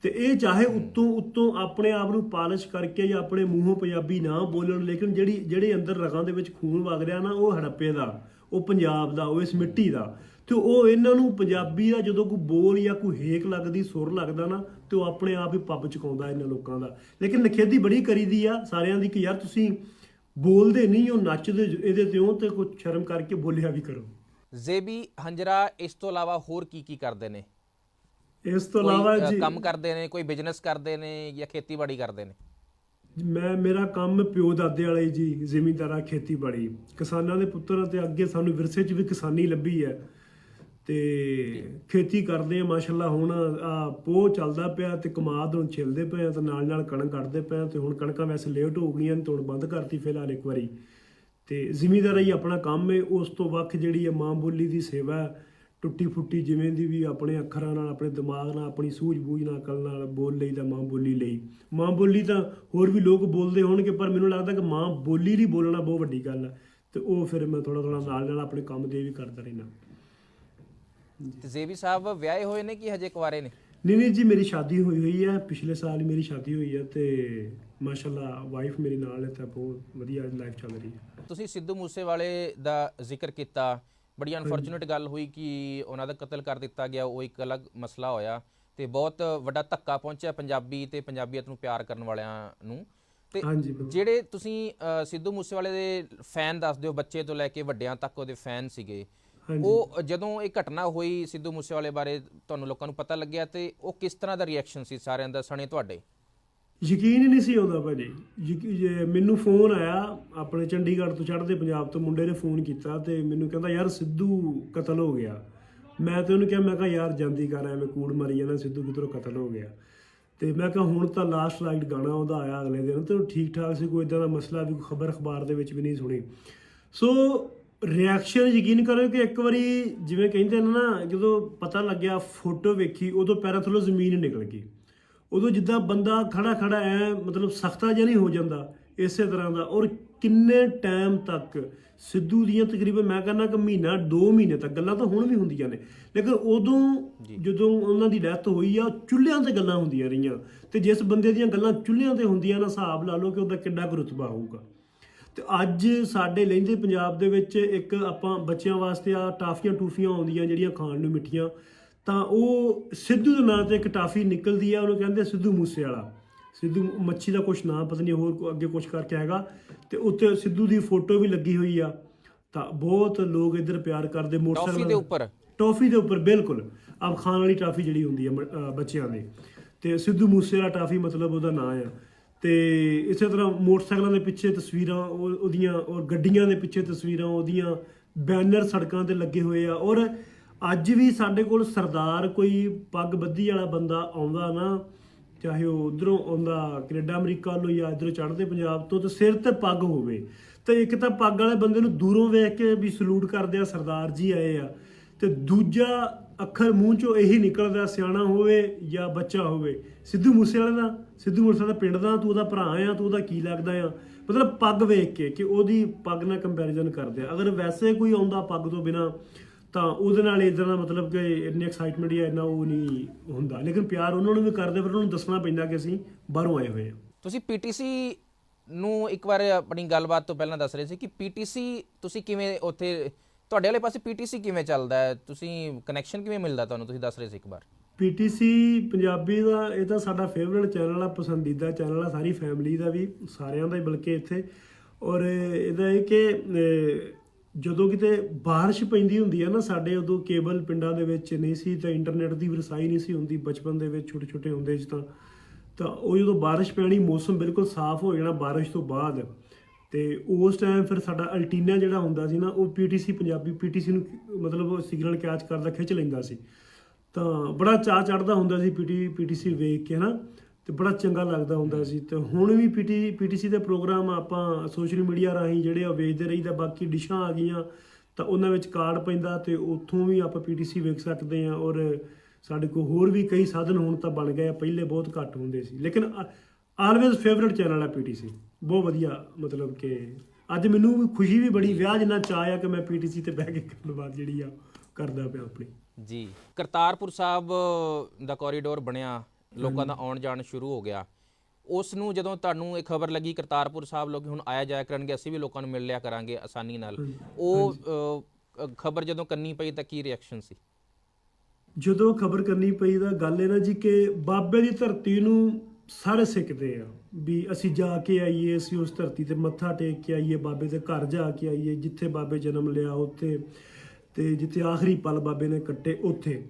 ਤੇ ਇਹ ਚਾਹੇ ਉੱਤੋਂ ਉੱਤੋਂ ਆਪਣੇ ਆਪ ਨੂੰ ਪਾਲਿਸ਼ ਕਰਕੇ ਜਾਂ ਆਪਣੇ ਮੂੰਹੋਂ ਪੰਜਾਬੀ ਨਾ ਬੋਲਣ, ਲੇਕਿਨ ਜਿਹੜੀ, ਜਿਹੜੇ ਅੰਦਰ ਰਗਾਂ ਦੇ ਵਿੱਚ ਖੂਨ ਵਗ ਰਿਹਾ ਨਾ, ਉਹ ਹੜੱਪੇ ਦਾ, ਉਹ ਪੰਜਾਬ ਦਾ, ਉਹ ਇਸ ਮਿੱਟੀ ਦਾ। ਤੇ ਉਹ ਇਹਨਾਂ ਨੂੰ ਪੰਜਾਬੀ ਦਾ ਜਦੋਂ ਕੋਈ ਬੋਲ ਜਾਂ ਕੋਈ ਹੇਕ ਲੱਗਦੀ, ਸੁਰ ਲੱਗਦਾ ਨਾ, ਤੇ ਉਹ ਆਪਣੇ ਆਪ ਹੀ ਪੱਬ ਚੁਕਾਉਂਦਾ ਇਹਨਾਂ ਲੋਕਾਂ ਦਾ। ਲੇਕਿਨ ਨਖੇਦੀ ਬੜੀ ਕਰੀਦੀ ਆ ਸਾਰਿਆਂ ਦੀ ਕਿ ਯਾਰ ਤੁਸੀਂ ਬੋਲਦੇ ਨਹੀਂ ਹੋ, ਨੱਚਦੇ ਇਹਦੇ ਤੇ ਹੋ ਤੇ ਕੁਝ ਸ਼ਰਮ ਕਰਕੇ ਬੋਲਿਆ ਵੀ ਕਰੋ। ਜ਼ੇਬੀ ਹੰਜਰਾ, ਇਸ ਤੋਂ ਇਲਾਵਾ ਹੋਰ ਕੀ ਕੀ ਕਰਦੇ ਨੇ? ਇਸ ਤੋਂ ਇਲਾਵਾ ਜੀ ਕੰਮ ਕਰਦੇ ਨੇ ਕੋਈ ਬਿਜ਼ਨਸ ਕਰਦੇ ਨੇ ਜਾਂ ਖੇਤੀਬਾੜੀ ਕਰਦੇ ਨੇ? ਮੈਂ ਮੇਰਾ ਕੰਮ ਪਿਓ ਦਾਦੇ ਵਾਲੇ ਜੀ ਜ਼ਿਮੀਂਦਾਰਾ ਖੇਤੀਬਾੜੀ। ਕਿਸਾਨਾਂ ਦੇ ਪੁੱਤਰਾਂ ਤੇ ਅੱਗੇ ਸਾਨੂੰ ਵਿਰਸੇ 'ਚ ਵੀ ਕਿਸਾਨੀ ਲੱਭੀ ਹੈ। ਤੇ ਖੇਤੀ ਕਰਦੇ ਆ ਮਾਸ਼ਾਅੱਲਾ ਹੁਣ ਆ ਪੋਹ ਚੱਲਦਾ ਪਿਆ ਤੇ ਕਮਾਦ ਹੁਣ ਛਿਲਦੇ ਪਏ ਆ ਤੇ ਨਾਲ ਨਾਲ ਕਣਕ ਕੱਢਦੇ ਪਏ ਆ ਤੇ ਹੁਣ ਕਣਕਾਂ ਵੈਸੇ ਲੇਟ ਹੋ ਗਈਆਂ ਨੇ ਹੁਣ ਬੰਦ ਕਰਤੀ ਫਿਲਹਾਲ ਇੱਕ ਵਾਰੀ। ਤੇ ਜ਼ਿਮੀਂਦਾਰਾ ਹੀ ਆਪਣਾ ਕੰਮ ਹੈ ਉਸ ਤੋਂ ਵੱਖ ਜਿਹੜੀ ਹੈ ਮਾਂ ਬੋਲੀ ਦੀ ਸੇਵਾ ਹੈ, ਟੁੱਟੀ ਫੁੱਟੀ ਜਿਵੇਂ ਦੀ ਵੀ ਆਪਣੇ ਅੱਖਰਾਂ ਨਾਲ ਆਪਣੇ ਦਿਮਾਗ ਨਾਲ ਆਪਣੀ ਸੂਝ-ਬੂਝ ਨਾਲ ਅਕਲ ਨਾਲ ਬੋਲ ਲਈ ਤਾਂ ਮਾਂ ਬੋਲੀ ਲਈ। ਮਾਂ ਬੋਲੀ ਤਾਂ ਹੋਰ ਵੀ ਲੋਕ ਬੋਲਦੇ ਹੋਣਗੇ ਪਰ ਮੈਨੂੰ ਲੱਗਦਾ ਕਿ ਮਾਂ ਬੋਲੀ ਲਈ ਬੋਲਣਾ ਬਹੁਤ ਵੱਡੀ ਗੱਲ ਹੈ। ਤੇ ਉਹ ਫਿਰ ਮੈਂ ਥੋੜਾ ਥੋੜਾ ਨਾਲ ਨਾਲ ਆਪਣੇ ਕੰਮ ਦੇ ਵੀ ਕਰਦਾ ਰਹਿਣਾ ਤੇ ਜ਼ੇਬੀ ਸਾਹਿਬ ਵਿਆਹੇ ਹੋਏ ਨੇ ਕਿ ਹਜੇ ਕੁਆਰੇ ਨੇ? ਨਹੀਂ ਨਹੀਂ ਜੀ ਮੇਰੀ ਸ਼ਾਦੀ ਹੋਈ ਹੋਈ ਹੈ। ਪਿਛਲੇ ਸਾਲ ਹੀ ਮੇਰੀ ਸ਼ਾਦੀ ਹੋਈ ਹੈ ਤੇ ਮਾਸ਼ਾਅੱਲਾ ਵਾਈਫ ਮੇਰੀ ਨਾਲ ਹੈ ਤਾਂ ਬਹੁਤ ਵਧੀਆ ਲਾਈਫ ਚੱਲ ਰਹੀ ਹੈ। ਤੁਸੀਂ ਸਿੱਧੂ ਮੂਸੇਵਾਲੇ ਦਾ ਜ਼ਿਕਰ ਕੀਤਾ ਬੜੀ ਅਨਫੋਰਚੂਨੇਟ ਗੱਲ ਹੋਈ ਕਿ ਉਹਨਾਂ ਦਾ ਕਤਲ ਕਰ ਦਿੱਤਾ ਗਿਆ ਉਹ ਇੱਕ ਅਲੱਗ ਮਸਲਾ ਹੋਇਆ ਤੇ ਬਹੁਤ ਵੱਡਾ ਧੱਕਾ ਪਹੁੰਚਿਆ ਪੰਜਾਬੀ ਤੇ ਪੰਜਾਬੀਅਤ ਨੂੰ ਪਿਆਰ ਕਰਨ ਵਾਲਿਆਂ ਨੂੰ। ਤੇ। ਜਿਹੜੇ ਤੁਸੀਂ ਸਿੱਧੂ ਮੂਸੇਵਾਲੇ ਦੇ ਫੈਨ ਦੱਸਦੇ ਹੋ ਬੱਚੇ ਤੋਂ ਲੈ ਕੇ ਵੱਡਿਆਂ ਤੱਕ ਉਹਦੇ ਫੈਨ ਸੀਗੇ। ਉਹ ਜਦੋਂ ਇਹ ਘਟਨਾ ਹੋਈ ਸਿੱਧੂ ਮੂਸੇਵਾਲੇ ਬਾਰੇ ਤੁਹਾਨੂੰ ਲੋਕਾਂ ਨੂੰ ਪਤਾ ਲੱਗਿਆ ਤੇ ਉਹ ਕਿਸ ਤਰ੍ਹਾਂ ਦਾ ਰਿਐਕਸ਼ਨ ਸੀ ਸਾਰਿਆਂ ਦਾ ਸਣੇ ਤੁਹਾਡੇ? ਯਕੀਨ ਹੀ ਨਹੀਂ ਸੀ ਆਉਂਦਾ ਭਾਜੀ। ਯਕੀ- ਮੈਨੂੰ ਫੋਨ ਆਇਆ, ਆਪਣੇ ਚੰਡੀਗੜ੍ਹ ਤੋਂ ਚੜ੍ਹਦੇ ਪੰਜਾਬ ਤੋਂ ਮੁੰਡੇ ਨੇ ਫੋਨ ਕੀਤਾ ਤੇ ਮੈਨੂੰ ਕਹਿੰਦਾ, ਯਾਰ ਸਿੱਧੂ ਕਤਲ ਹੋ ਗਿਆ। ਮੈਂ ਤੇ ਉਹਨੂੰ ਕਿਹਾ, ਮੈਂ ਕਿਹਾ, ਯਾਰ ਜਾਂਦੀ ਕਰ, ਐਵੇਂ ਕੂੜ ਮਾਰੀ ਜਾਣਾ ਸਿੱਧੂ ਕਿਧਰੋਂ ਕਤਲ ਹੋ ਗਿਆ? ਤੇ ਮੈਂ ਕਿਹਾ, ਹੁਣ ਤਾਂ ਲਾਸਟ ਲਾਈਟ ਗਾਣਾ ਉਹਦਾ ਆਇਆ ਅਗਲੇ ਦਿਨ, ਤੇ ਉਹ ਠੀਕ ਠਾਕ ਸੀ, ਕੋਈ ਇਦਾਂ ਦਾ ਮਸਲਾ ਵੀ, ਕੋਈ ਖਬਰ ਅਖਬਾਰ ਦੇ ਵਿੱਚ ਵੀ ਨਹੀਂ ਸੁਣੀ। ਸੋ ਰਿਐਕਸ਼ਨ ਯਕੀਨ ਕਰੋ ਕਿ ਇੱਕ ਵਾਰੀ ਜਿਵੇਂ ਕਹਿੰਦੇ ਨੇ ਨਾ, ਜਦੋਂ ਪਤਾ ਲੱਗਿਆ, ਫੋਟੋ ਵੇਖੀ, ਉਦੋਂ ਪੈਰਾਂ ਥੱਲੋਂ ਜ਼ਮੀਨ ਨਿਕਲ ਗਈ। ਉਦੋਂ ਜਿੱਦਾਂ ਬੰਦਾ ਖੜਾ ਖੜਾ ਐ ਮਤਲਬ ਸਖਤਾ ਜਿਹਾ ਨਹੀਂ ਹੋ ਜਾਂਦਾ ਇਸੇ ਤਰ੍ਹਾਂ ਦਾ। ਔਰ ਕਿੰਨੇ ਟਾਈਮ ਤੱਕ ਸਿੱਧੂ ਦੀਆਂ ਤਕਰੀਬਨ ਮੈਂ ਕਹਿੰਦਾ ਕਿ ਮਹੀਨਾ 2 ਮਹੀਨੇ ਤੱਕ ਗੱਲਾਂ ਤਾਂ ਹੁਣ ਵੀ ਹੁੰਦੀਆਂ ਨੇ। ਲੇਕਿਨ ਉਦੋਂ ਜਦੋਂ ਉਹਨਾਂ ਦੀ ਡੈਥ ਹੋਈ ਆ ਚੁੱਲ੍ਹਿਆਂ ਤੇ ਗੱਲਾਂ ਹੁੰਦੀਆਂ ਰਹੀਆਂ। ਤੇ ਜਿਸ ਬੰਦੇ ਦੀਆਂ ਗੱਲਾਂ ਚੁੱਲ੍ਹਿਆਂ ਤੇ ਹੁੰਦੀਆਂ ਨਾ ਹਿਸਾਬ ਲਾ ਲਓ ਕਿ ਉਹਦਾ ਕਿੰਨਾ ਕੁ ਰੁਤਬਾ ਹੋਊਗਾ। ਤੇ ਅੱਜ ਸਾਡੇ ਲਹਿੰਦੇ ਪੰਜਾਬ ਦੇ ਵਿੱਚ ਇੱਕ ਆਪਾਂ ਬੱਚਿਆਂ ਵਾਸਤੇ ਆ ਟਾਫੀਆਂ ਟੂਫੀਆਂ ਆਉਂਦੀਆਂ ਜਿਹੜੀਆਂ ਖਾਣ ਨੂੰ ਮਿੱਠੀਆਂ। ਤਾਂ ਉਹ ਸਿੱਧੂ ਦੇ ਨਾਂ ਤੇ ਇੱਕ ਟਾਫੀ ਨਿਕਲਦੀ ਆ ਉਹਨੂੰ ਕਹਿੰਦੇ ਸਿੱਧੂ ਮੂਸੇ ਵਾਲਾ ਸਿੱਧੂ ਮੱਛੀ ਦਾ ਕੁਛ ਨਾਂ ਪਤਾ ਨਹੀਂ ਹੋਰ ਕੋ- ਅੱਗੇ ਕੁਛ ਕਰਕੇ ਹੈਗਾ ਤੇ ਉੱਤੇ ਸਿੱਧੂ ਦੀ ਫੋਟੋ ਵੀ ਲੱਗੀ ਹੋਈ ਆ। ਤਾਂ ਬਹੁਤ ਲੋਕ ਇੱਧਰ ਪਿਆਰ ਕਰਦੇ ਟੌਫੀ ਦੇ ਉੱਪਰ? ਟੌਫੀ ਦੇ ਉੱਪਰ ਬਿਲਕੁਲ। ਆਪ ਖਾਣ ਵਾਲੀ ਟਾਫੀ ਜਿਹੜੀ ਹੁੰਦੀ ਅਹ ਬੱਚਿਆਂ ਦੀ। ਤੇ ਸਿੱਧੂ ਮੂਸੇ ਵਾਲਾ ਟਾਫੀ ਮਤਲਬ ਉਹਦਾ ਨਾਂ ਆ। ਤੇ ਇਸੇ ਤਰ੍ਹਾਂ ਮੋਟਰਸਾਈਕਲਾਂ ਦੇ ਪਿੱਛੇ ਤਸਵੀਰਾਂ ਉਹ- ਉਹਦੀਆਂ ਔਰ ਗੱਡੀਆਂ ਦੇ ਪਿੱਛੇ ਤਸਵੀਰਾਂ ਉਹਦੀਆਂ ਬੈਨਰ ਸੜਕਾਂ ਤੇ ਲੱਗੇ ਹੋਏ ਆ। ਔਰ ਅੱਜ ਵੀ ਸਾਡੇ ਕੋਲ ਸਰਦਾਰ ਕੋਈ ਪੱਗ ਬੱਧੀ ਵਾਲਾ ਬੰਦਾ ਆਉਂਦਾ ਨਾ, ਚਾਹੇ ਉਹ ਉਧਰੋਂ ਆਉਂਦਾ ਕੈਨੇਡਾ, ਅਮਰੀਕਾ ਵੱਲੋਂ ਜਾਂ ਇਧਰੋਂ ਚੜ੍ਹਦੇ ਪੰਜਾਬ ਤੋਂ, ਤੇ ਸਿਰ ਤੇ ਪੱਗ ਹੋਵੇ। ਤੇ ਇੱਕ ਤਾਂ ਪੱਗ ਵਾਲੇ ਬੰਦੇ ਨੂੰ ਦੂਰੋਂ ਵੇਖ ਕੇ ਵੀ ਸਲੂਟ ਕਰਦੇ ਆ, ਸਰਦਾਰ ਜੀ ਆਏ ਆ। ਤੇ ਦੂਜਾ ਅੱਖਰ ਮੂੰਹ ਚੋਂ ਇਹੀ ਨਿਕਲਦਾ, ਸਿਆਣਾ ਹੋਵੇ ਜਾਂ ਬੱਚਾ ਹੋਵੇ। ਸਿੱਧੂ ਮੂਸੇਵਾਲੇ ਦਾ, ਸਿੱਧੂ ਮੂਸੇਵਾਲੇ ਦਾ ਪਿੰਡ ਦਾ, ਤੂੰ ਉਹਦਾ ਭਰਾ ਆ, ਤੂੰ ਉਹਦਾ ਕੀ ਲੱਗਦਾ ਆ? ਮਤਲਬ ਪੱਗ ਵੇਖ ਕੇ ਕਿ ਉਹਦੀ ਪੱਗ ਨਾਲ ਕੰਪੈਰੀਜ਼ਨ ਕਰਦੇ ਆ। ਅਗਰ ਵੈਸੇ ਕੋਈ ਆਉਂਦਾ ਪੱਗ ਤੋਂ ਬਿਨਾ ਤਾਂ ਉਹਦੇ ਨਾਲ ਇਦਾਂ ਦਾ ਮਤਲਬ ਕਿ ਇੰਨੀ ਐਕਸਾਈਟਮੈਂਟ ਜਾਂ ਇੰਨਾ ਉਹ ਨਹੀਂ ਹੁੰਦਾ। ਲੇਕਿਨ ਪਿਆਰ ਉਹਨਾਂ ਨੂੰ ਵੀ ਕਰਦੇ ਪਰ ਉਹਨਾਂ ਨੂੰ ਦੱਸਣਾ ਪੈਂਦਾ ਕਿ ਅਸੀਂ ਬਾਹਰੋਂ ਆਏ ਹੋਏ ਹਾਂ। ਤੁਸੀਂ ਪੀਟੀਸੀ ਨੂੰ ਇੱਕ ਵਾਰ ਆਪਣੀ ਗੱਲਬਾਤ ਤੋਂ ਪਹਿਲਾਂ ਦੱਸ ਰਹੇ ਸੀ ਕਿ ਪੀਟੀਸੀ ਤੁਸੀਂ ਕਿਵੇਂ ਉੱਥੇ ਤੁਹਾਡੇ ਵਾਲੇ ਪਾਸੇ ਪੀਟੀਸੀ ਕਿਵੇਂ ਚੱਲਦਾ ਹੈ? ਤੁਸੀਂ ਕਨੈਕਸ਼ਨ ਕਿਵੇਂ ਮਿਲਦਾ ਤੁਹਾਨੂੰ? ਤੁਸੀਂ ਦੱਸ ਰਹੇ ਸੀ ਇੱਕ ਵਾਰ। ਪੀਟੀਸੀ ਪੰਜਾਬੀ ਦਾ ਇਹ ਤਾਂ ਸਾਡਾ ਫੇਵਰਿਟ ਚੈਨਲ ਆ ਪਸੰਦੀਦਾ ਚੈਨਲ ਆ ਸਾਰੀ ਫੈਮਿਲੀ ਦਾ ਵੀ ਸਾਰਿਆਂ ਦਾ ਹੀ ਬਲਕਿ ਇੱਥੇ। ਔਰ ਇਹਦਾ ਇਹ ਕਿ ਜਦੋਂ ਕਿਤੇ ਬਾਰਿਸ਼ ਪੈਂਦੀ ਹੁੰਦੀ ਹੈ ਨਾ, ਸਾਡੇ ਉਦੋਂ ਕੇਬਲ ਪਿੰਡਾਂ ਦੇ ਵਿੱਚ ਨਹੀਂ ਸੀ ਤਾਂ ਇੰਟਰਨੈਟ ਦੀ ਵਰਸਾਈ ਨਹੀਂ ਸੀ ਹੁੰਦੀ ਬਚਪਨ ਦੇ ਵਿੱਚ ਛੋਟੇ ਛੋਟੇ ਹੁੰਦੇ ਸੀ ਤਾਂ। ਤਾਂ ਉਹ ਜਦੋਂ ਬਾਰਿਸ਼ ਪੈਣੀ, ਮੌਸਮ ਬਿਲਕੁਲ ਸਾਫ਼ ਹੋ ਜਾਣਾ ਬਾਰਿਸ਼ ਤੋਂ ਬਾਅਦ। ਤੇ ਉਸ ਟਾਈਮ ਫਿਰ ਸਾਡਾ ਅਲਟੀਨਾ ਜਿਹੜਾ ਹੁੰਦਾ ਸੀ ਨਾ, ਉਹ ਪੀਟੀਸੀ ਪੰਜਾਬੀ ਪੀਟੀਸੀ ਨੂੰ ਮਤਲਬ ਸਿਗਨਲ ਕੈਚ ਕਰਦਾ, ਖਿੱਚ ਲੈਂਦਾ ਸੀ। ਤਾਂ ਬੜਾ ਚਾਅ ਚੜਦਾ ਹੁੰਦਾ ਸੀ ਪੀਟੀ ਪੀਟੀਸੀ ਵੇਖ ਕੇ ਨਾ ਤੇ ਬੜਾ ਚੰਗਾ ਲੱਗਦਾ ਹੁੰਦਾ ਸੀ ਤੇ ਹੁਣ ਵੀ ਪੀਟੀ ਪੀਟੀਸੀ ਦੇ ਪ੍ਰੋਗਰਾਮ ਆਪਾਂ ਸੋਸ਼ਲ ਮੀਡੀਆ ਰਾਹੀਂ ਜਿਹੜੇ ਆ ਵੇਚਦੇ ਰਹੀਦਾ, ਬਾਕੀ ਡਿਸ਼ਾਂ ਆ ਗਈਆਂ, ਤਾਂ ਉਹਨਾਂ ਵਿੱਚ ਕਾਰਡ ਪੈਂਦਾ ਤੇ ਉੱਥੋਂ ਵੀ ਆਪਾਂ ਪੀਟੀਸੀ ਵੇਖ ਸਕਦੇ ਆ ਔਰ ਸਾਡੇ ਕੋਲ ਹੋਰ ਵੀ ਕਈ ਸਾਧਨ ਹੁਣ ਤਾਂ ਬਣ ਗਏ ਆ, ਪਹਿਲੇ ਬਹੁਤ ਘੱਟ ਹੁੰਦੇ ਸੀ। ਲੇਕਿਨ ਆਲਵੇਜ਼ ਫੇਵਰਿਟ ਚੈਨਲ ਆ ਪੀਟੀਸੀ ਬਹੁਤ ਵਧੀਆ ਮਤਲਬ ਕਿ ਅੱਜ ਮੈਨੂੰ ਵੀ ਖੁਸ਼ੀ ਵੀ ਬੜੀ, ਵਿਆਹ ਜਿੰਨਾ ਚਾਅ ਆ ਕਿ ਮੈਂ ਪੀਟੀਸੀ ਤੇ ਬਹਿ ਕੇ ਗੱਲਬਾਤ ਜਿਹੜੀ ਆ ਕਰਦਾ ਪਿਆ ਆਪਣੀ। ਜੀ, ਕਰਤਾਰਪੁਰ ਸਾਹਿਬ ਦਾ ਕੋਰੀਡੋਰ ਬਣਿਆ ਲੋਕਾਂ ਦਾ ਆਉਣ ਜਾਣ ਸ਼ੁਰੂ ਹੋ ਗਿਆ। ਉਸ ਨੂੰ ਜਦੋਂ ਤੁਹਾਨੂੰ ਇਹ ਖਬਰ ਲੱਗੀ ਕਰਤਾਰਪੁਰ ਸਾਹਿਬ ਲੋਕ ਹੁਣ ਆਇਆ ਜਾਇਆ ਕਰਨਗੇ ਅਸੀਂ ਵੀ ਲੋਕਾਂ ਨੂੰ ਮਿਲ ਲਿਆ ਕਰਾਂਗੇ ਆਸਾਨੀ ਨਾਲ। ਉਹ ਖਬਰ ਜਦੋਂ ਕੰਨੀ ਪਈ ਤਾਂ ਕੀ ਰਿਐਕਸ਼ਨ ਸੀ? ਜਦੋਂ ਖਬਰ ਕਰਨੀ ਪਈ ਤਾਂ ਗੱਲ ਇਹ ਨਾ ਜੀ ਕਿ ਬਾਬੇ ਦੀ ਧਰਤੀ ਨੂੰ ਸਾਰੇ ਸਿੱਖਦੇ ਆ ਵੀ ਅਸੀਂ ਜਾ ਕੇ ਆਈਏ ਅਸੀਂ ਉਸ ਧਰਤੀ ਤੇ ਮੱਥਾ ਟੇਕ ਕੇ ਆਈਏ ਬਾਬੇ ਦੇ ਘਰ ਜਾ ਕੇ ਆਈਏ ਜਿੱਥੇ ਬਾਬੇ ਜਨਮ ਲਿਆ ਉੱਥੇ ਤੇ ਜਿੱਥੇ ਆਖਰੀ ਪਲ ਬਾਬੇ ਨੇ ਕੱਟੇ ਉੱਥੇ।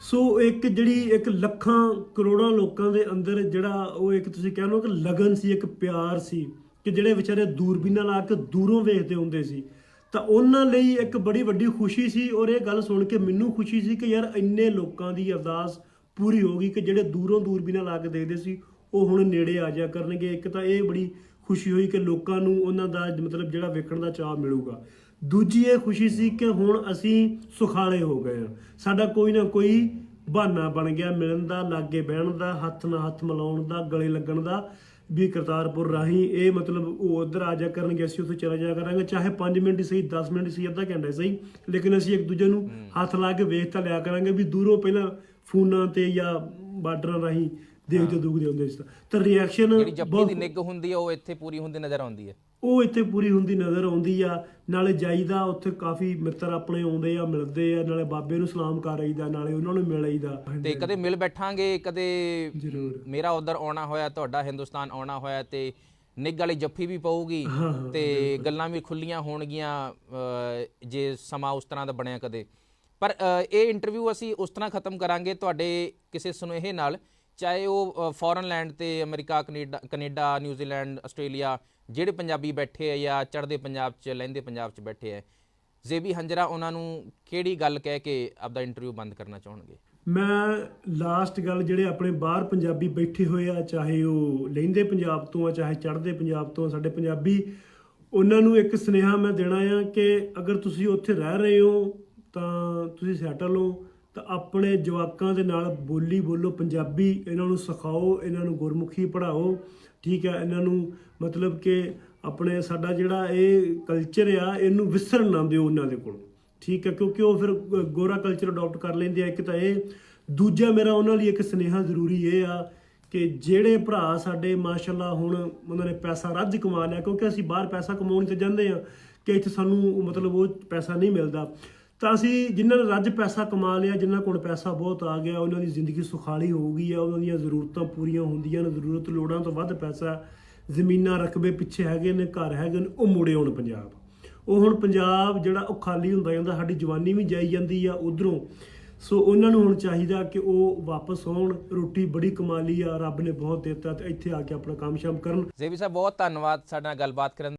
ਸੋ ਇੱਕ ਜਿਹੜੀ ਇੱਕ ਲੱਖਾਂ ਕਰੋੜਾਂ ਲੋਕਾਂ ਦੇ ਅੰਦਰ ਜਿਹੜਾ ਉਹ ਇੱਕ ਤੁਸੀਂ ਕਹਿ ਲਓ ਕਿ ਲਗਨ ਸੀ, ਇੱਕ ਪਿਆਰ ਸੀ ਕਿ ਜਿਹੜੇ ਵਿਚਾਰੇ ਦੂਰਬੀਨਾਂ ਲਾ ਕੇ ਦੂਰੋਂ ਵੇਖਦੇ ਹੁੰਦੇ ਸੀ। ਤਾਂ ਉਹਨਾਂ ਲਈ ਇੱਕ ਬੜੀ ਵੱਡੀ ਖੁਸ਼ੀ ਸੀ ਔਰ ਇਹ ਗੱਲ ਸੁਣ ਕੇ ਮੈਨੂੰ ਖੁਸ਼ੀ ਸੀ ਕਿ ਯਾਰ ਇੰਨੇ ਲੋਕਾਂ ਦੀ ਅਰਦਾਸ ਪੂਰੀ ਹੋ ਗਈ ਕਿ ਜਿਹੜੇ ਦੂਰੋਂ ਦੂਰਬੀਨਾਂ ਲਾ ਕੇ ਦੇਖਦੇ ਸੀ, ਉਹ ਹੁਣ ਨੇੜੇ ਆ ਜਾ ਕਰਨਗੇ। ਇੱਕ ਤਾਂ ਇਹ ਬੜੀ ਖੁਸ਼ੀ ਹੋਈ ਕਿ ਲੋਕਾਂ ਨੂੰ ਉਹਨਾਂ ਦਾ ਮਤਲਬ ਜਿਹੜਾ ਵੇਖਣ ਦਾ ਚਾਅ ਮਿਲੂਗਾ। ਦੂਜੀ ਇਹ ਖੁਸ਼ੀ ਸੀ ਕਿ ਹੁਣ ਅਸੀਂ ਸੁਖਾਲੇ ਹੋ ਗਏ ਹਾਂ। ਸਾਡਾ ਕੋਈ ਨਾ ਕੋਈ ਬਹਾਨਾ ਬਣ ਗਿਆ ਮਿਲਣ ਦਾ ਲਾਗੇ ਬਹਿਣ ਦਾ ਹੱਥ ਨਾਲ ਹੱਥ ਮਿਲਾਉਣ ਦਾ ਗਲੇ ਲੱਗਣ ਦਾ। ਵੀ ਕਰਤਾਰਪੁਰ ਰਾਹੀਂ ਇਹ ਮਤਲਬ ਉਹ ਉਧਰ ਆ ਜਾ ਕਰਨਗੇ ਅਸੀਂ ਉੱਥੇ ਚਲੇ ਜਾ ਕਰਾਂਗੇ। ਚਾਹੇ 5 ਮਿੰਟ ਹੀ ਸਹੀ 10 ਮਿੰਟ ਸਹੀ ਅੱਧਾ ਘੰਟਾ ਸਹੀ ਲੇਕਿਨ ਅਸੀਂ ਇੱਕ ਦੂਜੇ ਨੂੰ ਹੱਥ ਲਾ ਕੇ ਵੇਖ ਤਾਂ ਲਿਆ ਕਰਾਂਗੇ ਵੀ ਦੂਰੋਂ ਪਹਿਲਾਂ ਫੋਨਾਂ ਤੇ ਜਾਂ ਬਾਰਡਰਾਂ ਰਾਹੀਂ ਦੇਖਦੇ ਦੁਖਦੇ ਹੁੰਦੇ ਸੀ ਤਾਂ। ਰਿਐਕਸ਼ਨ ਜਿਹੜੀ ਦੀ ਨਿੱਗ ਹੁੰਦੀ ਹੈ ਉਹ ਇੱਥੇ ਪੂਰੀ ਹੁੰਦੀ ਨਜ਼ਰ ਆਉਂਦੀ ਹੈ ਉਹ ਇੱਥੇ ਪੂਰੀ ਹੁੰਦੀ ਨਜ਼ਰ ਆਉਂਦੀ ਆ ਨਾਲੇ ਜਾਈਦਾ ਉੱਥੇ ਕਾਫੀ ਮਿੱਤਰ ਆਪਣੇ ਆਉਂਦੇ ਆ ਮਿਲਦੇ ਆ ਨਾਲੇ ਬਾਬੇ ਨੂੰ ਸਲਾਮ ਕਰ ਆਈਦਾ ਨਾਲੇ ਉਹਨਾਂ ਨੂੰ ਮਿਲ ਆਈਦਾ। ਤੇ ਕਦੇ ਮਿਲ ਬੈਠਾਂਗੇ ਕਦੇ ਜ਼ਰੂਰ। ਮੇਰਾ ਉਧਰ ਆਉਣਾ ਹੋਇਆ ਤੁਹਾਡਾ ਹਿੰਦੁਸਤਾਨ ਆਉਣਾ ਹੋਇਆ ਤੇ ਨਿੱਗ ਵਾਲੀ ਜੱਫੀ ਵੀ ਪਊਗੀ ਤੇ ਗੱਲਾਂ ਵੀ ਖੁੱਲੀਆਂ ਹੋਣਗੀਆਂ ਜੇ ਸਮਾਂ ਉਸ ਤਰ੍ਹਾਂ ਦਾ ਬਣਿਆ ਕਦੇ। ਪਰ ਇਹ ਇੰਟਰਵਿਊ ਅਸੀਂ ਉਸ ਤਰ੍ਹਾਂ ਖਤਮ ਕਰਾਂਗੇ ਤੁਹਾਡੇ ਕਿਸੇ ਸੁਨੇਹੇ ਨਾਲ ਚਾਹੇ ਉਹ ਫੋਰਨ ਲੈਂਡ ਤੇ America Canada Canada New Zealand Australia ਜਿਹੜੇ ਪੰਜਾਬੀ ਬੈਠੇ ਆ ਜਾਂ ਚੜ੍ਹਦੇ ਪੰਜਾਬ 'ਚ ਲਹਿੰਦੇ ਪੰਜਾਬ 'ਚ ਬੈਠੇ ਆ, ਜ਼ੇਬੀ ਹੰਜਰਾ, ਉਹਨਾਂ ਨੂੰ ਕਿਹੜੀ ਗੱਲ ਕਹਿ ਕੇ ਆਪਦਾ ਇੰਟਰਵਿਊ ਬੰਦ ਕਰਨਾ ਚਾਹਣਗੇ? ਮੈਂ ਲਾਸਟ ਗੱਲ ਜਿਹੜੇ ਆਪਣੇ ਬਾਹਰ ਪੰਜਾਬੀ ਬੈਠੇ ਹੋਏ ਆ, ਚਾਹੇ ਉਹ ਲਹਿੰਦੇ ਪੰਜਾਬ ਤੋਂ ਆ, ਚਾਹੇ ਚੜ੍ਹਦੇ ਪੰਜਾਬ ਤੋਂ ਸਾਡੇ ਪੰਜਾਬੀ, ਉਹਨਾਂ ਨੂੰ ਇੱਕ ਸੁਨੇਹਾ ਮੈਂ ਦੇਣਾ ਆ ਕਿ ਅਗਰ ਤੁਸੀਂ ਉੱਥੇ ਰਹਿ ਰਹੇ ਹੋ, ਤਾਂ ਤੁਸੀਂ ਸੈਟਲ ਹੋ। ਤਾਂ ਆਪਣੇ ਜਵਾਕਾਂ ਦੇ ਨਾਲ ਬੋਲੀ ਬੋਲੋ, ਪੰਜਾਬੀ ਇਹਨਾਂ ਨੂੰ ਸਿਖਾਓ, ਇਹਨਾਂ ਨੂੰ ਗੁਰਮੁਖੀ ਪੜ੍ਹਾਓ, ਠੀਕ ਹੈ, ਇਹਨਾਂ ਨੂੰ ਮਤਲਬ ਕਿ ਆਪਣੇ ਸਾਡਾ ਜਿਹੜਾ ਇਹ ਕਲਚਰ ਆ, ਇਹਨੂੰ ਵਿਸਰਨ ਨਾ ਦਿਓ ਉਹਨਾਂ ਦੇ ਕੋਲ, ਠੀਕ ਹੈ, ਕਿਉਂਕਿ ਉਹ ਫਿਰ ਗੋਰਾ ਕਲਚਰ ਅਡਾਪਟ ਕਰ ਲੈਂਦੇ ਆ। ਇੱਕ ਤਾਂ ਇਹ, ਦੂਜਾ ਮੇਰਾ ਉਹਨਾਂ ਲਈ ਇੱਕ ਸੁਨੇਹਾ ਜ਼ਰੂਰੀ ਇਹ ਆ ਕਿ ਜਿਹੜੇ ਭਰਾ ਸਾਡੇ, ਮਾਸ਼ਾਅੱਲਾ ਹੁਣ ਉਹਨਾਂ ਨੇ ਪੈਸਾ ਰੱਜ ਕਮਾ ਲਿਆ, ਕਿਉਂਕਿ ਅਸੀਂ ਬਾਹਰ ਪੈਸਾ ਕਮਾਉਣ ਤੇ ਜਾਂਦੇ ਆ, ਕਿ ਇੱਥੇ ਸਾਨੂੰ ਮਤਲਬ ਉਹ ਪੈਸਾ ਨਹੀਂ ਮਿਲਦਾ। ਤਾਂ ਅਸੀਂ ਜਿਨ੍ਹਾਂ ਨੇ ਰੱਜ ਪੈਸਾ ਕਮਾ ਲਿਆ ਜਿਨ੍ਹਾਂ ਕੋਲ ਪੈਸਾ ਬਹੁਤ ਆ ਗਿਆ, ਉਹਨਾਂ ਦੀ ਜ਼ਿੰਦਗੀ ਸੁਖਾਲੀ ਹੋ ਗਈ ਆ, ਉਹਨਾਂ ਦੀਆਂ ਜ਼ਰੂਰਤਾਂ ਪੂਰੀਆਂ ਹੁੰਦੀਆਂ ਨੇ, ਜ਼ਰੂਰਤ ਲੋੜਾਂ ਤੋਂ ਵੱਧ ਪੈਸਾ ਜ਼ਮੀਨਾਂ ਰਕਬੇ ਪਿੱਛੇ ਹੈਗੇ ਨੇ, ਘਰ ਹੈਗੇ ਨੇ, ਉਹ ਮੁੜੇ ਆਉਣ ਪੰਜਾਬ। ਉਹ ਹੁਣ ਪੰਜਾਬ ਜਿਹੜਾ ਉਹ ਖਾਲੀ ਹੁੰਦਾ ਜਾਂਦਾ, ਸਾਡੀ ਜਵਾਨੀ ਵੀ ਜਾਈ ਜਾਂਦੀ ਆ ਉਧਰੋਂ। ਸੋ ਉਹਨਾਂ ਨੂੰ ਹੁਣ ਚਾਹੀਦਾ ਕਿ ਉਹ ਵਾਪਸ ਆਉਣ, ਰੋਟੀ ਬੜੀ ਕਮਾ ਲਈ ਆ, ਰੱਬ ਨੇ ਬਹੁਤ ਦਿੱਤਾ ਤੇ ਇੱਥੇ ਆ ਕੇ ਆਪਣਾ ਕੰਮ ਸ਼ਾਮ ਕਰਨ। ਜ਼ੇਬੀ ਸਾਹਿਬ, ਬਹੁਤ ਧੰਨਵਾਦ, ਸਾਡੇ ਨਾਲ ਗੱਲਬਾਤ ਕਰਨ